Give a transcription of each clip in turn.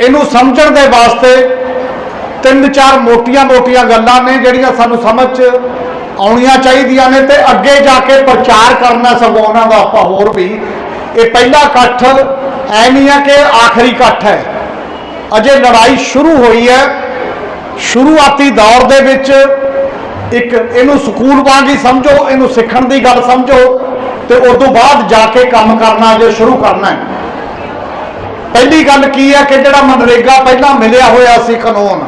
ਇਹਨੂੰ ਸਮਝਣ ਦੇ ਵਾਸਤੇ ਤਿੰਨ ਚਾਰ ਮੋਟੀਆਂ-ਮੋਟੀਆਂ ਗੱਲਾਂ ਨੇ ਜਿਹੜੀਆਂ ਸਾਨੂੰ ਸਮਝ 'ਚ ਆਉਣੀਆਂ ਚਾਹੀਦੀਆਂ ਨੇ ਤੇ ਅੱਗੇ ਜਾ ਕੇ ਪ੍ਰਚਾਰ ਕਰਨਾ ਸਗੋਂ ਉਹਨਾਂ ਦਾ ਆਪਾਂ ਹੋਰ ਵੀ। ਇਹ ਪਹਿਲਾ ਇਕੱਠ ਐ ਨਹੀਂ ਹੈ ਕਿ ਆਖਰੀ ਇਕੱਠ ਹੈ। ਅਜੇ ਲੜਾਈ ਸ਼ੁਰੂ ਹੋਈ ਹੈ। ਸ਼ੁਰੂਆਤੀ ਦੌਰ ਦੇ ਵਿੱਚ ਇੱਕ ਇਹਨੂੰ ਸਕੂਲ ਵਾਂਗ ਹੀ ਸਮਝੋ, ਇਹਨੂੰ ਸਿੱਖਣ ਦੀ ਗੱਲ ਸਮਝੋ ਤੇ ਉਸ ਤੋਂ ਬਾਅਦ ਜਾ ਕੇ ਕੰਮ ਕਰਨਾ ਜੇ ਸ਼ੁਰੂ ਕਰਨਾ ਹੈ। ਪਹਿਲੀ ਗੱਲ ਕੀ ਹੈ ਕਿ ਜਿਹੜਾ ਮਨਰੇਗਾ ਪਹਿਲਾਂ ਮਿਲਿਆ ਹੋਇਆ ਸੀ ਕਾਨੂੰਨ,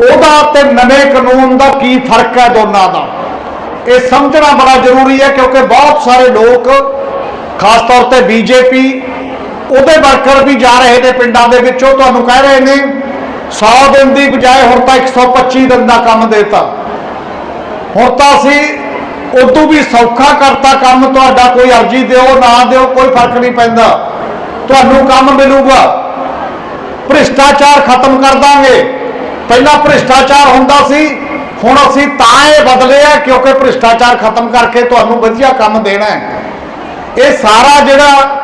ਉਹਦਾ ਤੇ ਨਵੇਂ ਕਾਨੂੰਨ ਦਾ ਕੀ ਫ਼ਰਕ ਹੈ ਦੋਨਾਂ ਦਾ? ਇਹ ਸਮਝਣਾ ਬੜਾ ਜ਼ਰੂਰੀ ਹੈ ਕਿਉਂਕਿ ਬਹੁਤ ਸਾਰੇ ਲੋਕ, ਖਾਸ ਤੌਰ ਤੇ ਬੀਜੇਪੀ ਉਹਦੇ ਵਰਕਰ ਵੀ ਜਾ ਰਹੇ ਨੇ ਪਿੰਡਾਂ ਦੇ ਵਿੱਚ ਉਹ ਤੁਹਾਨੂੰ ਕਹਿ ਰਹੇ ਨੇ 100 ਦਿਨ ਦੀ ਬਜਾਏ ਹੁਣ ਤਾਂ 125 ਦਿਨ ਦਾ ਕੰਮ ਦੇਤਾ। ਹੁਣ ਤਾਂ ਅਸੀਂ ਉਦੋਂ ਵੀ ਸੌਖਾ ਕਰਤਾ ਕੰਮ, ਤੁਹਾਡਾ ਕੋਈ ਅਰਜੀ ਦਿਓ, ਨਾ ਦਿਓ, ਕੋਈ ਫ਼ਰਕ ਨਹੀਂ ਪੈਂਦਾ। ਤੁਹਾਨੂੰ ਕੰਮ ਮਿਲੂਗਾ। ਭ੍ਰਿਸ਼ਟਾਚਾਰ ਖਤਮ ਕਰ ਦਾਂਗੇ। ਪਹਿਲਾਂ ਭ੍ਰਿਸ਼ਟਾਚਾਰ ਹੁੰਦਾ ਸੀ, ਹੁਣ ਅਸੀਂ ਤਾਂ ਇਹ ਬਦਲੇ ਆ ਕਿਉਂਕਿ ਭ੍ਰਿਸ਼ਟਾਚਾਰ ਖਤਮ ਕਰਕੇ ਤੁਹਾਨੂੰ ਵਧੀਆ ਕੰਮ ਦੇਣਾ ਹੈ। ਇਹ ਸਾਰਾ ਜਿਹੜਾ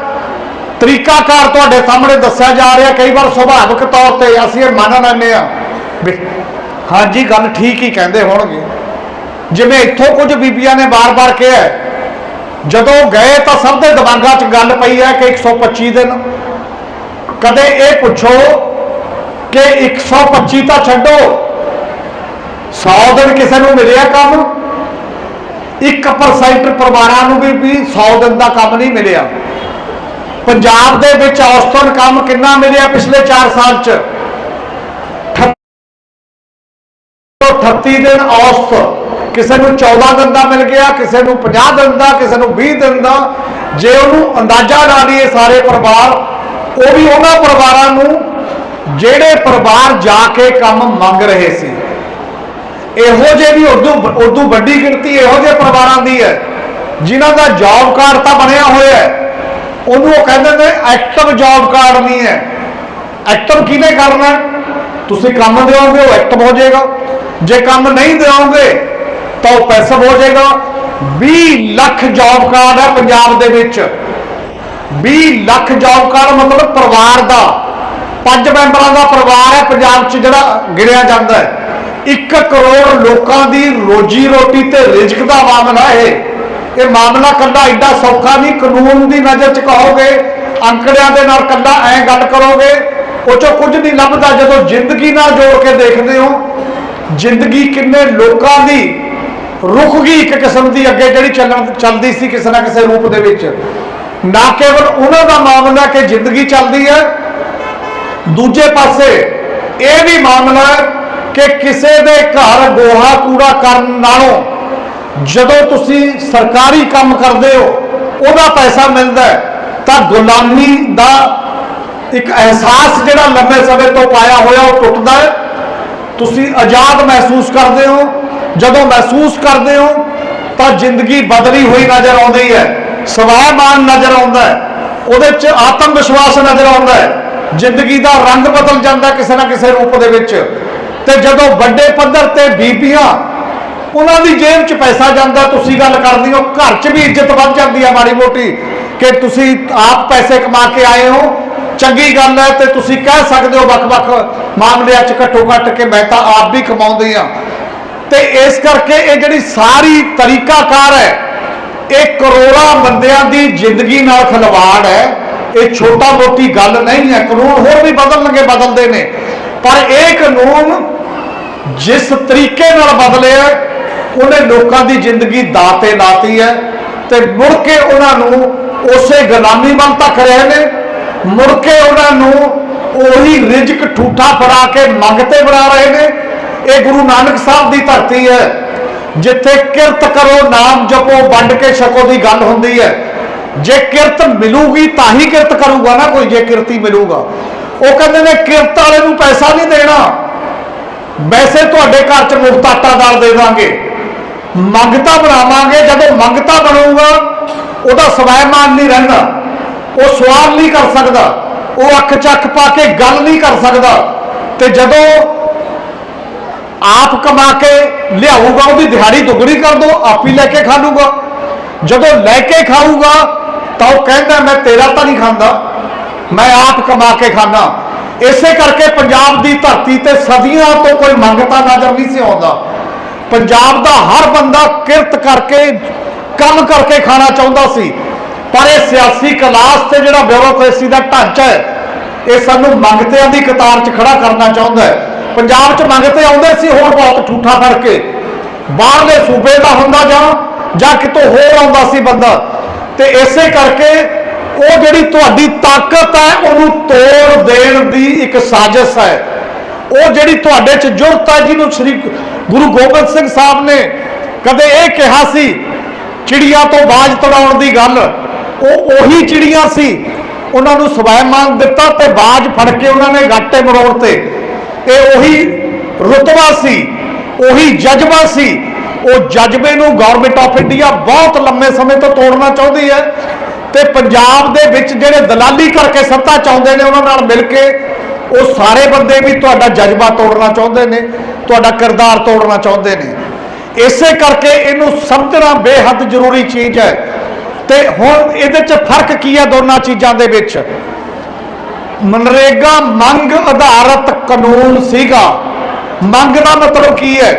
ਤਰੀਕਾਕਾਰ ਤੁਹਾਡੇ ਸਾਹਮਣੇ ਦੱਸਿਆ ਜਾ ਰਿਹਾ, ਕਈ ਵਾਰ ਸੁਭਾਵਿਕ ਤੌਰ ਤੇ ਅਸੀਂ ਇਹ ਮੰਨ ਲੈਂਦੇ ਆ ਵੀ ਹਾਂਜੀ, ਗੱਲ ਠੀਕ ਹੀ ਕਹਿੰਦੇ ਹੋਣਗੇ। ਜਿਵੇਂ ਇੱਥੋਂ ਕੁਝ ਬੀਬੀਆਂ ਨੇ ਬਾਰ-ਬਾਰ ਕਿਹਾ ਜਦੋਂ ਗਏ ਤਾਂ ਸਭ ਦੇ ਦਿਮਾਗਾਂ 'ਚ ਗੱਲ ਪਈ ਹੈ ਕਿ 125 ਦਿਨ। ਕਦੇ ਇਹ ਪੁੱਛੋ ਕਿ 125 ਤਾਂ ਛੱਡੋ। 100 ਦਿਨ ਕਿਸੇ ਨੂੰ ਮਿਲਿਆ ਕੰਮ? 1% ਪਰਿਵਾਰਾਂ ਨੂੰ ਵੀ ਵੀ 100 ਦਿਨ ਦਾ ਕੰਮ ਨਹੀਂ ਮਿਲਿਆ। ਪੰਜਾਬ ਦੇ ਵਿੱਚ ਔਸਤਨ ਕੰਮ ਕਿੰਨਾ ਮਿਲਿਆ ਪਿਛਲੇ 4 ਸਾਲ 'ਚ? 38 ਦਿਨ ਔਸਤ। ਕਿਸੇ ਨੂੰ 14 ਦਿਨ ਦਾ ਮਿਲ ਗਿਆ, ਕਿਸੇ ਨੂੰ 50 ਦਿਨ ਦਾ, ਕਿਸੇ ਨੂੰ 20 ਦਿਨ ਦਾ, ਜੇ ਉਹਨੂੰ ਅੰਦਾਜ਼ਾ ਲਾ ਲਈਏ ਸਾਰੇ ਪਰਿਵਾਰ, ਉਹ ਵੀ ਉਹਨਾਂ ਪਰਿਵਾਰਾਂ ਨੂੰ ਜਿਹੜੇ ਪਰਿਵਾਰ ਜਾ ਕੇ ਕੰਮ ਮੰਗ ਰਹੇ ਸੀ। ਇਹੋ ਜਿਹੇ ਵੀ ਉਦੋਂ ਉਦੋਂ ਵੱਡੀ ਗਿਣਤੀ ਇਹੋ ਜਿਹੇ ਪਰਿਵਾਰਾਂ ਦੀ ਹੈ, ਜਿਨ੍ਹਾਂ ਦਾ ਜੌਬ ਕਾਰਡ ਤਾਂ ਬਣਿਆ ਹੋਇਆ ਹੈ। ਉਹਨੂੰ ਉਹ ਕਹਿੰਦੇ ਨੇ ਐਕਟਿਵ ਜੌਬ ਕਾਰਡ ਨਹੀਂ ਹੈ। ਐਕਟਿਵ ਕਿਹਨੇ ਕਰਨਾ ਤੁਸੀਂ ਕੰਮ ਦਿਓਗੇ, ਉਹ ਐਕਟਿਵ ਹੋ ਜਾਏਗਾ। ਜੇ ਕੰਮ ਨਹੀਂ ਦਿਓਗੇ ਤਾਂ ਉਹ ਪੈਸਿਵ ਹੋ ਜਾਏਗਾ। 20 ਲੱਖ ਜੌਬ ਕਾਰਡ ਹੈ ਪੰਜਾਬ ਦੇ ਵਿੱਚ। 20 ਲੱਖ ਜੌਬ ਕਾਰਡ ਮਤਲਬ ਪਰਿਵਾਰ ਦਾ। ਪੰਜ ਮੈਂਬਰਾਂ ਦਾ ਪਰਿਵਾਰ ਹੈ ਪੰਜਾਬ 'ਚ ਜਿਹੜਾ ਗਿਣਿਆ ਜਾਂਦਾ ਹੈ। 1 ਕਰੋੜ ਲੋਕਾਂ ਦੀ ਰੋਜੀ ਰੋਟੀ ਤੇ ਰਿਜ਼ਕ ਦਾ ਮਾਮਲਾ ਇਹ। ਇਹ ਮਾਮਲਾ ਕੱਲਾ ਐਡਾ ਸੌਖਾ ਨਹੀਂ, ਕਾਨੂੰਨ ਦੀ ਨਜ਼ਰ 'ਚ ਕਹੋਗੇ, ਅੰਕੜਿਆਂ ਦੇ ਨਾਲ ਕੱਲਾ ਐ ਗੱਲ ਕਰੋਗੇ, ਉਹ 'ਚੋਂ ਕੁਝ ਨਹੀਂ ਲੱਭਦਾ ਜਦੋਂ ਜ਼ਿੰਦਗੀ ਨਾਲ ਜੋੜ ਕੇ ਦੇਖਦੇ ਹੋ। ਜ਼ਿੰਦਗੀ ਕਿੰਨੇ ਲੋਕਾਂ ਦੀ ਰੁਕ ਗਈ ਇੱਕ ਕਿਸਮ ਦੀ ਅੱਗੇ ਜਿਹੜੀ ਚੱਲਣ ਚੱਲਦੀ ਸੀ ਕਿਸੇ ਨਾ ਕਿਸੇ ਰੂਪ ਦੇ ਵਿੱਚ। ਨਾ ਕੇਵਲ ਉਹਨਾਂ ਦਾ ਮਾਮਲਾ ਕਿ ਜ਼ਿੰਦਗੀ ਚੱਲਦੀ ਹੈ, ਦੂਜੇ ਪਾਸੇ ਇਹ ਵੀ ਮਾਮਲਾ ਕਿ ਕਿਸੇ ਦੇ ਘਰ ਗੋਹਾ ਕੂੜਾ ਕਰਨ ਨਾਲੋਂ ਜਦੋਂ ਤੁਸੀਂ ਸਰਕਾਰੀ ਕੰਮ ਕਰਦੇ ਹੋ, ਉਹਦਾ ਪੈਸਾ ਮਿਲਦਾ ਤਾਂ ਗੁਲਾਮੀ ਦਾ ਇੱਕ ਅਹਿਸਾਸ ਜਿਹੜਾ ਲੰਬੇ ਸਮੇਂ ਤੋਂ ਪਾਇਆ ਹੋਇਆ ਉਹ ਟੁੱਟਦਾ ਹੈ। ਤੁਸੀਂ ਆਜ਼ਾਦ ਮਹਿਸੂਸ ਕਰਦੇ ਹੋ ਜਦੋਂ ਮਹਿਸੂਸ ਕਰਦੇ ਹੋ, ਤਾਂ ਜ਼ਿੰਦਗੀ ਬਦਲੀ ਹੋਈ ਨਜ਼ਰ ਆਉਂਦੀ ਹੈ। ਸਵਾਮਾਨ ਨਜ਼ਰ ਆਉਂਦਾ ਹੈ। ਉਹਦੇ 'ਚ ਆਤਮ ਵਿਸ਼ਵਾਸ ਨਜ਼ਰ ਆਉਂਦਾ ਹੈ। ਜ਼ਿੰਦਗੀ ਦਾ ਰੰਗ ਬਦਲ ਜਾਂਦਾ ਕਿਸੇ ਨਾ ਕਿਸੇ ਰੂਪ ਦੇ ਵਿੱਚ। ਤੇ ਜਦੋਂ ਵੱਡੇ ਪੱਧਰ ਤੇ ਬੀਬੀਆਂ, ਉਹਨਾਂ ਦੀ ਜੇਬ 'ਚ ਪੈਸਾ ਜਾਂਦਾ, ਤੁਸੀਂ ਗੱਲ ਕਰਦੇ ਹੋ ਘਰ 'ਚ ਵੀ ਇੱਜ਼ਤ ਵੱਧ ਜਾਂਦੀ ਹੈ ਮਾੜੀ ਮੋਟੀ ਕਿ ਤੁਸੀਂ ਆਪ ਪੈਸੇ ਕਮਾ ਕੇ ਆਏ ਹੋ। ਚੰਗੀ ਗੱਲ ਹੈ ਤੇ ਤੁਸੀਂ ਕਹਿ ਸਕਦੇ ਹੋ ਵੱਖ-ਵੱਖ ਮਾਮਲਿਆਂ 'ਚ ਘੱਟੋ ਘੱਟ ਕਿ ਮੈਂ ਤਾਂ ਆਪ ਵੀ ਕਮਾਉਂਦੀ ਆ ਤੇ ਇਸ ਕਰਕੇ ਇਹ ਜਿਹੜੀ ਸਾਰੀ ਤਰੀਕਾਕਾਰ ਹੈ, ਇਹ ਕਰੋੜਾਂ ਬੰਦਿਆਂ ਦੀ ਜ਼ਿੰਦਗੀ ਨਾਲ ਖਿਲਵਾੜ ਹੈ। ਇਹ ਛੋਟਾ ਮੋਟੀ ਗੱਲ ਨਹੀਂ ਹੈ, ਕਾਨੂੰਨ ਹੋਰ ਵੀ ਬਦਲਣਗੇ, ਬਦਲਦੇ ਨੇ। ਪਰ ਇਹ ਕਾਨੂੰਨ ਜਿਸ ਤਰੀਕੇ ਨਾਲ ਬਦਲਿਆ ਉਹਨੇ ਲੋਕਾਂ ਦੀ ਜ਼ਿੰਦਗੀ ਦਾਤੇ ਲਾਤੀ ਹੈ ਤੇ ਮੁੜ ਕੇ ਉਹਨਾਂ ਨੂੰ ਉਸੇ ਗੁਲਾਮੀ ਵੱਲ ਤੱਕ ਰਹੇ ਨੇ। ਮੁੜ ਕੇ ਉਹਨਾਂ ਨੂੰ ਉਹੀ ਰਿਜਕ ਠੂਠਾ ਫੜਾ ਕੇ ਮੰਗ ਤੇ ਬਣਾ ਰਹੇ ਨੇ। ਇਹ ਗੁਰੂ ਨਾਨਕ ਸਾਹਿਬ ਦੀ ਧਰਤੀ ਹੈ, ਜਿੱਥੇ ਕਿਰਤ ਕਰੋ, ਨਾਮ ਜਪੋ, ਵੰਡ ਕੇ ਛਕੋ ਦੀ ਗੱਲ ਹੁੰਦੀ ਹੈ। ਜੇ ਕਿਰਤ ਮਿਲੂਗੀ ਤਾਂ ਹੀ ਕਿਰਤ ਕਰੂਗਾ ਨਾ ਕੋਈ, ਜੇ ਕਿਰਤੀ ਮਿਲੂਗਾ। ਉਹ ਕਹਿੰਦੇ ਨੇ, ਕਿਰਤ ਵਾਲੇ ਨੂੰ ਪੈਸਾ ਨਹੀਂ ਦੇਣਾ। ਵੈਸੇ ਤੁਹਾਡੇ ਘਰ 'ਚ ਮੁਫਤ ਆਟਾ ਦਾਲ ਦੇ ਦਾਂਗੇ। ਮੰਗਤਾ ਬਣਾਵਾਂਗੇ, ਜਦੋਂ ਮੰਗਤਾ ਬਣੂਗਾ, ਉਹਦਾ ਸਵੈਮਾਨ ਨਹੀਂ ਰਹਿੰਦਾ। ਉਹ ਸਵਾਲ ਨਹੀਂ ਕਰ ਸਕਦਾ। ਉਹ ਅੱਖ ਚੱਕ ਪਾ ਕੇ ਗੱਲ ਨਹੀਂ ਕਰ ਸਕਦਾ। ਤੇ ਜਦੋਂ ਆਪ ਕਮਾ ਕੇ ਲਿਆਊਗਾ, ਉਹਦੀ ਦਿਹਾੜੀ ਦੁੱਗਣੀ ਕਰ ਦੋ, ਆਪ ਹੀ ਲੈ ਕੇ ਖਾ ਲੂਗਾ। ਜਦੋਂ ਲੈ ਕੇ ਖਾਊਗਾ, ਤਾਂ ਉਹ ਕਹਿੰਦਾ, ਮੈਂ ਤੇਰਾ ਤਾਂ ਨਹੀਂ ਖਾਂਦਾ, ਮੈਂ ਆਪ ਕਮਾ ਕੇ ਖਾਣਾ ਇਸੇ ਕਰਕੇ ਪੰਜਾਬ ਦੀ ਧਰਤੀ ਤੇ ਸਦੀਆਂ ਤੋਂ ਕੋਈ ਮੰਗਤਾ ਨਜ਼ਰ ਨਹੀਂ ਸੀ ਆਉਂਦਾ। ਪੰਜਾਬ ਦਾ ਹਰ ਬੰਦਾ ਕਿਰਤ ਕਰਕੇ, ਕੰਮ ਕਰਕੇ ਖਾਣਾ ਚਾਹੁੰਦਾ ਸੀ। ਪਰ ਇਹ ਸਿਆਸੀ ਕਲਾਸ ਤੇ ਜਿਹੜਾ ਬਿਊਰੋਕ੍ਰੇਸੀ ਦਾ ਢਾਂਚਾ ਹੈ, ਇਹ ਸਾਨੂੰ ਮੰਗਤਿਆਂ ਦੀ ਕਤਾਰ 'ਚ ਖੜਾ ਕਰਨਾ ਚਾਹੁੰਦਾ ਹੈ। ਪੰਜਾਬ 'ਚ ਮੰਗਤੇ ਆਉਂਦੇ ਸੀ, ਹੁਣ ਬਹੁਤ ਠੂਠਾ ਫੜ ਕੇ। ਬਾਹਰਲੇ ਸੂਬੇ ਦਾ ਹੁੰਦਾ ਜਾਂ ਜਾਂ ਕਿਤੋਂ ਹੋਰ ਆਉਂਦਾ ਸੀ ਬੰਦਾ। ਤੇ ਇਸੇ ਕਰਕੇ ਉਹ ਜਿਹੜੀ ਤੁਹਾਡੀ ਤਾਕਤ ਹੈ, ਉਹਨੂੰ ਤੋੜ ਦੇਣ ਦੀ ਇੱਕ ਸਾਜ਼ਿਸ਼ ਹੈ। ਉਹ ਜਿਹੜੀ ਤੁਹਾਡੇ 'ਚ ਜੁਰਤ ਹੈ, ਜਿਹਨੂੰ ਸ੍ਰੀ ਗੁਰੂ ਗੋਬਿੰਦ ਸਿੰਘ ਸਾਹਿਬ ਨੇ ਕਦੇ ਇਹ ਕਿਹਾ ਸੀ, ਚਿੜੀਆਂ ਤੋਂ ਬਾਜ ਤੜਾਉਣ ਦੀ ਗੱਲ, ਉਹ ਉਹੀ ਚਿੜੀਆਂ ਸੀ। ਉਹਨਾਂ ਨੂੰ ਸਵੈਮਾਨ ਦਿੱਤਾ ਤੇ ਬਾਜ ਫੜ ਕੇ ਉਹਨਾਂ ਨੇ ਗਾਟੇ ਮਰੋੜ ਤੇ। ਇਹ ਉਹੀ ਰੁਤਬਾ ਸੀ, ਉਹੀ ਜਜ਼ਬਾ ਸੀ। ਉਹ ਜਜ਼ਬੇ ਨੂੰ ਗਵਰਨਮੈਂਟ ਆਫ ਇੰਡੀਆ ਬਹੁਤ ਲੰਮੇ ਸਮੇਂ ਤੋਂ ਤੋੜਨਾ ਚਾਹੁੰਦੀ ਹੈ ਤੇ ਪੰਜਾਬ ਦੇ ਵਿੱਚ ਜਿਹੜੇ ਦਲਾਲੀ ਕਰਕੇ ਸੱਤਾ ਚਾਹੁੰਦੇ ਨੇ, ਉਹਨਾਂ ਨਾਲ ਮਿਲ ਕੇ ਉਹ ਸਾਰੇ ਬੰਦੇ ਵੀ ਤੁਹਾਡਾ ਜਜ਼ਬਾ ਤੋੜਨਾ ਚਾਹੁੰਦੇ ਨੇ, ਤੁਹਾਡਾ ਕਿਰਦਾਰ ਤੋੜਨਾ ਚਾਹੁੰਦੇ ਨੇ। ਇਸੇ ਕਰਕੇ ਇਹਨੂੰ ਸਮਝਣਾ ਬੇਹੱਦ ਜ਼ਰੂਰੀ ਚੀਜ਼ ਹੈ। ਤੇ ਹੁਣ ਇਹਦੇ 'ਚ ਫ਼ਰਕ ਕੀ ਹੈ ਦੋਨਾਂ ਚੀਜ਼ਾਂ ਦੇ ਵਿੱਚ? ਮਨਰੇਗਾ ਮੰਗ ਆਧਾਰਿਤ ਕਾਨੂੰਨ ਸੀਗਾ। ਮੰਗ ਦਾ ਮਤਲਬ ਕੀ ਹੈ?